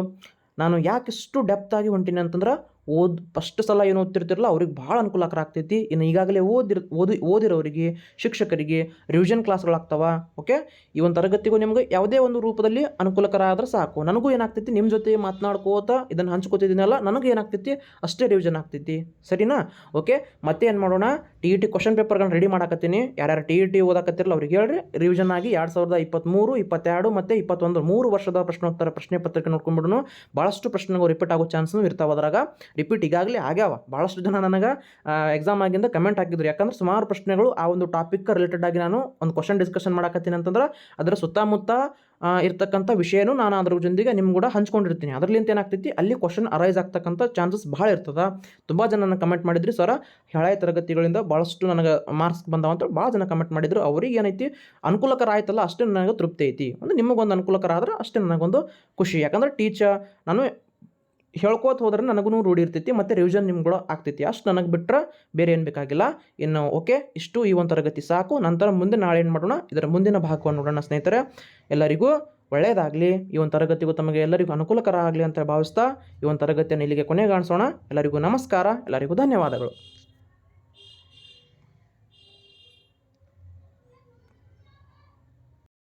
ನಾನು ಯಾಕೆಷ್ಟು ಡೆಪ್ತಾಗಿ ಹೊಂಟೀನಿ ಅಂತಂದ್ರೆ ಓದ್ ಫಸ್ಟ್ ಸಲ ಏನು ಓದ್ತಿರ್ತಿರಲ್ಲ, ಅವ್ರಿಗೆ ಭಾಳ ಅನುಕೂಲಕರ ಆಗ್ತೈತಿ. ಇನ್ನು ಈಗಾಗಲೇ ಓದಿರ್, ಓದಿ, ಓದಿರೋರಿಗೆ, ಶಿಕ್ಷಕರಿಗೆ ರಿವಿಷನ್ ಕ್ಲಾಸ್ಗಳಾಗ್ತಾವೆ ಓಕೆ ಈ ಒಂದು ತರಗತಿಗೂ ನಿಮ್ಗೆ ಯಾವುದೇ ಒಂದು ರೂಪದಲ್ಲಿ ಅನುಕೂಲಕರ ಆದ್ರೆ ಸಾಕು. ನನಗೂ ಏನಾಗ್ತೈತಿ ನಿಮ್ಮ ಜೊತೆ ಮಾತನಾಡ್ಕೋತ ಇದನ್ನು ಹಂಚ್ಕೋತಿದ್ದೀನಲ್ಲ ನನಗೂ ಏನಾಗ್ತೈತಿ, ಅಷ್ಟೇ ರಿವಿಷನ್ ಆಗ್ತೈತಿ. ಸರಿನಾ? ಓಕೆ ಮತ್ತೆ ಏನು ಮಾಡೋಣ? ಟಿ ಇ ಟಿ ಕ್ವಶನ್ ಪೇಪರ್ಗಳನ್ನ ರೆಡಿ ಮಾಡಾಕತ್ತೀನಿ. ಯಾರ್ಯಾರು ಟಿ ಇ ಟಿ ಓದಾಕತ್ತಿರಲ್ಲ, ಅವ್ರಿಗೆ ಹೇಳ್ರಿ. ರಿವಿಷನ್ ಆಗಿ ಎರಡು ಸಾವಿರದ ಇಪ್ಪತ್ತ್ಮೂರು ಇಪ್ಪತ್ತೆರಡು ಮತ್ತು ಇಪ್ಪತ್ತೊಂದು, ಮೂರು ವರ್ಷದ ಪ್ರಶ್ನೋತ್ತರ ಪ್ರಶ್ನೆ ಪತ್ರಿಕೆ ನೋಡ್ಕೊಂಡ್ಬಿಡೋಣ ಭಾಳಷ್ಟು ಪ್ರಶ್ನೆಗಳು ರಿಪೀಟ್ ಆಗೋ ಚಾನ್ಸ್ನು ಇರ್ತಾವೆ ಅದ್ರಾಗ. ರಿಪೀಟ್ ಈಗಾಗಲೇ ಆಗ್ಯಾವ. ಭಾಳಷ್ಟು ಜನ ನನಗೆ ಎಕ್ಸಾಮ್ ಆಗಿಂದ ಕಮೆಂಟ್ ಹಾಕಿದ್ರು. ಯಾಕಂದ್ರೆ ಸುಮಾರು ಪ್ರಶ್ನೆಗಳು ಆ ಒಂದು ಟಾಪಿಕ್ ರಿಲೇಟೆಡ್ ಆಗಿ ನಾನು ಒಂದು ಕ್ವಶನ್ ಡಿಸ್ಕಷನ್ ಮಾಡಾಕತ್ತೀನಿ ಅಂತಂದ್ರೆ ಅದರ ಸುತ್ತಮುತ್ತ ಇರ್ತಕ್ಕಂಥ ವಿಷಯನೂ ನಾನು ಅದ್ರ ಜೊತೆಗೆ ನಿಮ್ಗೆ ಕೂಡ ಹಂಚ್ಕೊಂಡಿರ್ತೀನಿ. ಅದರಲ್ಲಿಂತ ಏನಾಗ್ತೈತಿ? ಅಲ್ಲಿ ಕ್ವಶನ್ ಅರೈಸ್ ಆಗ್ತಕ್ಕಂಥ ಚಾನ್ಸಸ್ ಭಾಳ ಇರ್ತದೆ. ತುಂಬ ಜನ ನನಗೆ ಕಮೆಂಟ್ ಮಾಡಿದ್ರಿ ಸರ. ಹಳೆಯ ತರಗತಿಗಳಿಂದ ಭಾಳಷ್ಟು ನನಗೆ ಮಾರ್ಕ್ಸ್ ಬಂದಾವ ಅಂತ ಭಾಳ ಜನ ಕಮೆಂಟ್ ಮಾಡಿದ್ರು. ಅವ್ರಿಗೆ ಏನೈತಿ? ಅನುಕೂಲಕರ ಆಯ್ತಲ್ಲ ಅಷ್ಟೇ ನನಗೆ ತೃಪ್ತಿ ಐತಿ. ಒಂದು ನಿಮಗೊಂದು ಅನುಕೂಲಕರ ಆದ್ರೆ ಅಷ್ಟೇ ನನಗೊಂದು ಖುಷಿ. ಯಾಕಂದ್ರೆ ಟೀಚರ್ ನಾನು ಹೇಳ್ಕೋತ ಹೋದ್ರೆ ನನಗೂ ರೂಢಿ ಇರ್ತೈತಿ, ಮತ್ತು ರಿವಿಷನ್ ನಿಮ್ಗಳು ಆಗ್ತೈತಿ. ಅಷ್ಟು ನನಗೆ ಬಿಟ್ಟರೆ ಬೇರೆ ಏನು ಬೇಕಾಗಿಲ್ಲ. ಇನ್ನು ಓಕೆ ಇಷ್ಟು ಈ ಒಂದು ತರಗತಿ ಸಾಕು. ನಂತರ ಮುಂದೆ ನಾಳೆ ಏನು ಮಾಡೋಣ? ಇದರ ಮುಂದಿನ ಭಾಗವನ್ನು ನೋಡೋಣ ಸ್ನೇಹಿತರೆ. ಎಲ್ಲರಿಗೂ ಒಳ್ಳೆಯದಾಗಲಿ ಈ ಒಂದು ತರಗತಿಗೂ ತಮಗೆ ಎಲ್ಲರಿಗೂ ಅನುಕೂಲಕರ ಆಗಲಿ ಅಂತ ಭಾವಿಸ್ತಾ ಈ ಒಂದು ತರಗತಿಯನ್ನು ಇಲ್ಲಿಗೆ ಕೊನೆಗಾಣಿಸೋಣ. ಎಲ್ಲರಿಗೂ ನಮಸ್ಕಾರ. ಎಲ್ಲರಿಗೂ ಧನ್ಯವಾದಗಳು.